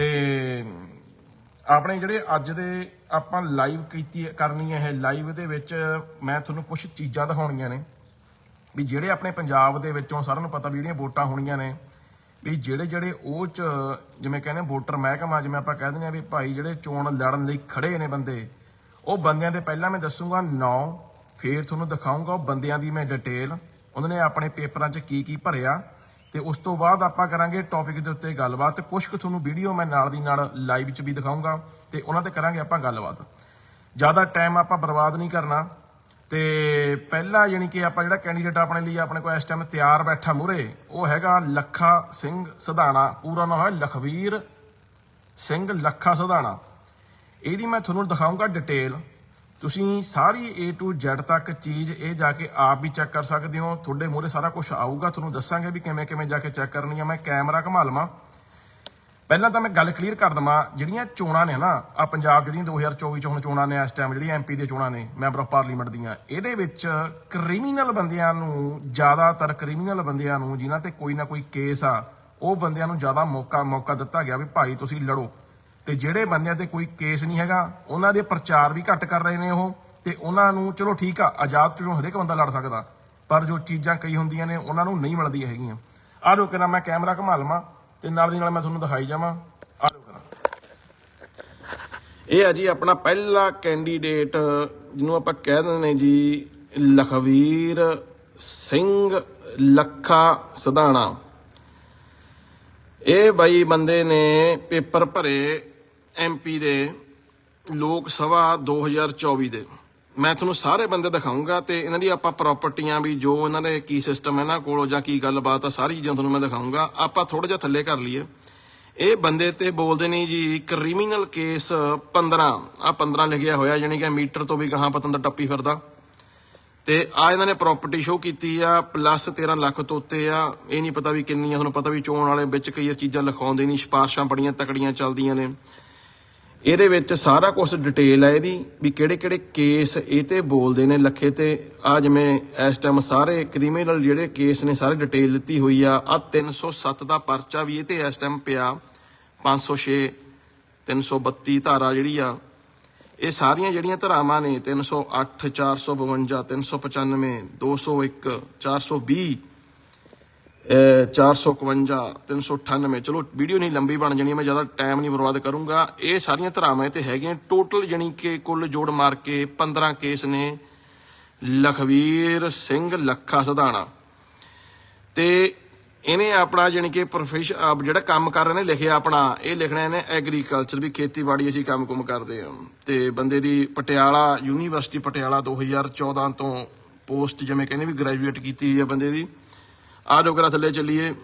ਤੇ ਆਪਣੇ ਜਿਹੜੇ ਅੱਜ ਦੇ ਆਪਾਂ ਲਾਈਵ ਕੀਤੀ ਕਰਨੀ ਹੈ ਇਹ ਲਾਈਵ ਦੇ ਵਿੱਚ ਮੈਂ ਤੁਹਾਨੂੰ ਕੁਝ ਚੀਜ਼ਾਂ ਦਿਖਾਉਣੀਆਂ ਨੇ। ਵੀ ਜਿਹੜੇ ਆਪਣੇ ਪੰਜਾਬ ਦੇ ਵਿੱਚੋਂ ਸਾਰਿਆਂ ਨੂੰ ਪਤਾ ਵੀ ਜਿਹੜੀਆਂ ਵੋਟਾਂ ਹੋਣੀਆਂ ਨੇ, ਵੀ ਜਿਹੜੇ ਜਿਹੜੇ ਉਹ ਚ ਜਿਵੇਂ ਕਹਿੰਦੇ ਵੋਟਰ ਮਹਿਕਮਾ, ਜਿਵੇਂ ਆਪਾਂ ਕਹਿ ਦਿੰਦੇ ਆ ਵੀ ਭਾਈ ਜਿਹੜੇ ਚੋਣ ਲੜਨ ਲਈ ਖੜੇ ਨੇ ਬੰਦੇ, ਉਹ ਬੰਦਿਆਂ ਦੇ ਪਹਿਲਾਂ ਮੈਂ ਦੱਸੂਗਾ ਨੌ, ਫੇਰ ਤੁਹਾਨੂੰ ਦਿਖਾਉਂਗਾ ਉਹ ਬੰਦਿਆਂ ਦੀ ਮੈਂ ਡਿਟੇਲ ਉਹਨਾਂ ਨੇ ਆਪਣੇ ਪੇਪਰਾਂ 'ਚ ਕੀ ਕੀ ਭਰਿਆ। ਤੇ ਉਸ ਤੋਂ ਬਾਅਦ ਆਪਾਂ ਕਰਾਂਗੇ ਟੌਪਿਕ ਦੇ ਉੱਤੇ ਗੱਲਬਾਤ। ਤੇ ਕੁਝ ਕੁ ਤੁਹਾਨੂੰ ਵੀਡੀਓ ਮੈਂ ਨਾਲ ਦੀ ਨਾਲ ਲਾਈਵ 'ਚ ਵੀ ਦਿਖਾਉਂਗਾ ਤੇ ਉਹਨਾਂ ਤੇ ਕਰਾਂਗੇ ਆਪਾਂ ਗੱਲਬਾਤ। ਜ਼ਿਆਦਾ ਟਾਈਮ ਆਪਾਂ ਬਰਬਾਦ ਨਹੀਂ ਕਰਨਾ। ਤੇ ਪਹਿਲਾ ਯਾਨੀ ਕਿ ਆਪਾਂ ਜਿਹੜਾ ਕੈਂਡੀਡੇਟ ਆਪਣੇ ਲਈ ਆਪਣੇ ਕੋਲ ਇਸ ਟਾਈਮ ਤਿਆਰ ਬੈਠਾ ਮੂਰੇ ਉਹ ਹੈਗਾ ਲੱਖਾ ਸਿੰਘ ਸਧਾਣਾ। ਪੂਰਾ ਨਾਮ ਹੈ ਲਖਵੀਰ ਸਿੰਘ ਲੱਖਾ ਸਧਾਣਾ। ਇਹਦੀ ਮੈਂ ਤੁਹਾਨੂੰ ਦਿਖਾਉਂਗਾ ਡਿਟੇਲ ਤੁਸੀਂ ਸਾਰੀ A to Z ਤੱਕ ਚੀਜ਼ ਇਹ ਜਾ ਕੇ ਆਪ ਵੀ ਚੈੱਕ ਕਰ ਸਕਦੇ ਹੋ। ਤੁਹਾਡੇ ਮੂਹਰੇ ਸਾਰਾ ਕੁਝ ਆਊਗਾ, ਤੁਹਾਨੂੰ ਦੱਸਾਂਗੇ ਵੀ ਕਿਵੇਂ ਕਿਵੇਂ ਜਾ ਕੇ ਚੈੱਕ ਕਰਨੀ ਆ। ਮੈਂ ਕੈਮਰਾ ਘੁਮਾ ਲਵਾਂ। ਪਹਿਲਾਂ ਤਾਂ ਮੈਂ ਗੱਲ ਕਲੀਅਰ ਕਰ ਦਵਾਂ, ਜਿਹੜੀਆਂ ਚੋਣਾਂ ਨੇ ਨਾ ਆ ਪੰਜਾਬ ਜਿਹੜੀਆਂ 2024 ਚ ਹੁਣ ਚੋਣਾਂ ਨੇ, ਇਸ ਟਾਈਮ ਜਿਹੜੀਆਂ ਐਮਪੀ ਦੀਆਂ ਚੋਣਾਂ ਨੇ ਮੈਂਬਰ ਆਫ ਪਾਰਲੀਮੈਂਟ ਦੀਆਂ, ਇਹਦੇ ਵਿੱਚ ਕ੍ਰਿਮੀਨਲ ਬੰਦਿਆਂ ਨੂੰ, ਜ਼ਿਆਦਾਤਰ ਕ੍ਰਿਮੀਨਲ ਬੰਦਿਆਂ ਨੂੰ, ਜਿਨ੍ਹਾਂ ਤੇ ਕੋਈ ਨਾ ਕੋਈ ਕੇਸ ਆ, ਉਹ ਬੰਦਿਆਂ ਨੂੰ ਜ਼ਿਆਦਾ ਮੌਕਾ ਮੌਕਾ ਦਿੱਤਾ ਗਿਆ ਵੀ ਭਾਈ ਤੁਸੀਂ ਲੜੋ। ਤੇ ਜਿਹੜੇ ਬੰਦਿਆਂ ਤੇ ਕੋਈ ਕੇਸ ਨਹੀਂ ਹੈਗਾ, ਉਹਨਾਂ ਦੇ ਪ੍ਰਚਾਰ ਵੀ ਘੱਟ ਕਰ ਰਹੇ ਨੇ ਉਹ, ਤੇ ਉਹਨਾਂ ਨੂੰ ਚਲੋ ਠੀਕ ਆ, ਆਜ਼ਾਦ ਚੋਂ ਹਰੇਕ ਬੰਦਾ ਲੜ ਸਕਦਾ, ਪਰ ਜੋ ਚੀਜ਼ਾਂ ਕਈ ਹੁੰਦੀਆਂ ਨੇ, ਉਹਨਾਂ ਨੂੰ ਨਹੀਂ ਮਿਲਦੀਆਂ ਹੈਗੀਆਂ। ਆ ਰੋ ਨਾ ਮੈਂ ਕੈਮਰਾ ਘੁਮਾ ਲਵਾਂ, ਤੇ ਨਾਲ ਦੀ ਨਾਲ ਮੈਂ ਤੁਹਾਨੂੰ ਦਿਖਾਈ ਜਾਵਾਂ। ਆ ਰੋ ਕਰਾਂ ਇਹ ਆ ਜੀ ਆਪਣਾ ਪਹਿਲਾ ਕੈਂਡੀਡੇਟ ਜਿਹਨੂੰ ਆਪਾਂ ਕਹਿ ਦਿੰਦੇ ਨੇ ਜੀ, ਲਖਵੀਰ ਸਿੰਘ ਲੱਖਾ ਸਦਾਣਾ ਇਹ ਬਾਈ ਬੰਦੇ ਨੇ ਪੇਪਰ ਭਰੇ ਐਮਪੀ ਦੇ ਲੋਕ ਸਭਾ 2024 ਦੇ। ਮੈਂ ਤੁਹਾਨੂੰ ਸਾਰੇ ਬੰਦੇ ਦਿਖਾਉਂਗਾ ਤੇ ਇਹਨਾਂ ਦੀ ਆਪਾਂ ਪ੍ਰਾਪਰਟੀਆਂ ਵੀ ਜੋ ਇਹਨਾਂ ਦੇ ਕੀ ਸਿਸਟਮ ਹੈ ਨਾ ਕੋਲ ਜਾਂ ਕੀ ਗੱਲਬਾਤ ਆ, ਸਾਰੀ ਚੀਜ਼ਾਂ ਤੁਹਾਨੂੰ ਮੈਂ ਦਿਖਾਉਂਗਾ ਆਪਾਂ ਥੋੜਾ ਜਿਹਾ ਥੱਲੇ ਕਰ ਲਈਏ। ਇਹ ਬੰਦੇ ਤੇ ਬੋਲਦੇ ਨੇ ਜੀ ਕ੍ਰਿਮੀਨਲ ਕੇਸ 15 ਆ 15 ਲਿਖਿਆ ਹੋਇਆ ਯਾਨੀ ਕਿ ਮੀਟਰ ਤੋਂ ਵੀ ਗਾਹਾਂ ਪਤੰਦਰ ਟੱਪੀ ਫਿਰਦਾ। ਤੇ ਆ ਇਹਨਾਂ ਨੇ ਪ੍ਰਾਪਰਟੀ ਸ਼ੋ ਕੀਤੀ ਆ ਪਲੱਸ 13 ਲੱਖ ਤੋਂ ਉੱਤੇ ਆ। ਇਹ ਨਹੀਂ ਪਤਾ ਵੀ ਕਿੰਨੀ ਆ ਤੁਹਾਨੂੰ ਪਤਾ ਵੀ ਚੋਣ ਵਾਲੇ ਵਿੱਚ ਕਈ ਚੀਜ਼ਾਂ ਲਿਖਾਉਂਦੇ ਨਹੀਂ ਸਿਫਾਰਸ਼ਾਂ ਬੜੀਆਂ ਤਕੜੀਆਂ ਚੱਲਦੀਆਂ ਨੇ। ਇਹਦੇ ਵਿੱਚ ਸਾਰਾ ਕੁਝ ਡਿਟੇਲ ਹੈ ਇਹਦੀ, ਵੀ ਕਿਹੜੇ ਕਿਹੜੇ ਕੇਸ ਇਹ ਤੇ ਬੋਲਦੇ ਨੇ ਲੱਖੇ ਤੇ। ਆ ਜਿਵੇਂ ਇਸ ਟਾਈਮ ਸਾਰੇ ਕ੍ਰਿਮੀਨਲ ਜਿਹੜੇ ਕੇਸ ਨੇ, ਸਾਰੇ ਡਿਟੇਲ ਦਿੱਤੀ ਹੋਈ ਆ। ਆ 307 ਦਾ ਪਰਚਾ ਵੀ ਇਹ ਤੇ ਇਸ ਟਾਈਮ ਪਿਆ। 506 332 ਧਾਰਾ ਜਿਹੜੀ ਆ, ਇਹ ਸਾਰੀਆਂ ਜਿਹੜੀਆਂ ਧਾਰਾਵਾਂ ਨੇ 308 452 395 201 420 ਅਹ 451 398 ਚਲੋ ਵੀਡੀਓ ਨਹੀਂ ਲੰਬੀ ਬਣ ਜਾਣੀ, ਮੈਂ ਜ਼ਿਆਦਾ ਟਾਈਮ ਨਹੀਂ ਬਰਬਾਦ ਕਰੂੰਗਾ। ਇਹ ਸਾਰੀਆਂ ਧਾਰਾਵਾਂ ਤੇ ਹੈਗੀਆਂ। ਟੋਟਲ ਜਾਨੀ ਕਿ ਕੁੱਲ ਜੋੜ ਮਾਰ ਕੇ 15 ਕੇਸ ਨੇ। ਲਖਵੀਰ ਸਿੰਘ ਲੱਖਾ ਸਧਾਣਾ। ਤੇ ਇਹਨੇ ਆਪਣਾ ਜਾਨੀ ਕਿ ਪ੍ਰੋਫੈਸ਼ਨ ਜਿਹੜਾ ਕੰਮ ਕਰ ਰਹੇ ਨੇ, ਲਿਖਿਆ ਆਪਣਾ। ਇਹ ਲਿਖਣਾ ਇਹਨੇ ਐਗਰੀਕਲਚਰ ਵੀ ਖੇਤੀਬਾੜੀ ਅਸੀਂ ਕੰਮ-ਕੁਮ ਕਰਦੇ ਹਾਂ। ਤੇ ਬੰਦੇ ਦੀ ਪਟਿਆਲਾ ਯੂਨੀਵਰਸਿਟੀ ਪਟਿਆਲਾ 2014 ਤੋਂ ਪੋਸਟ ਜਿਵੇਂ ਕਹਿੰਦੇ ਵੀ ਗ੍ਰੈਜੂਏਟ ਕੀਤੀ ਹੈ ਬੰਦੇ ਦੀ। ਆ ਜਾਓ ਕਰਾ ਥੱਲੇ ਚੱਲੀਏ।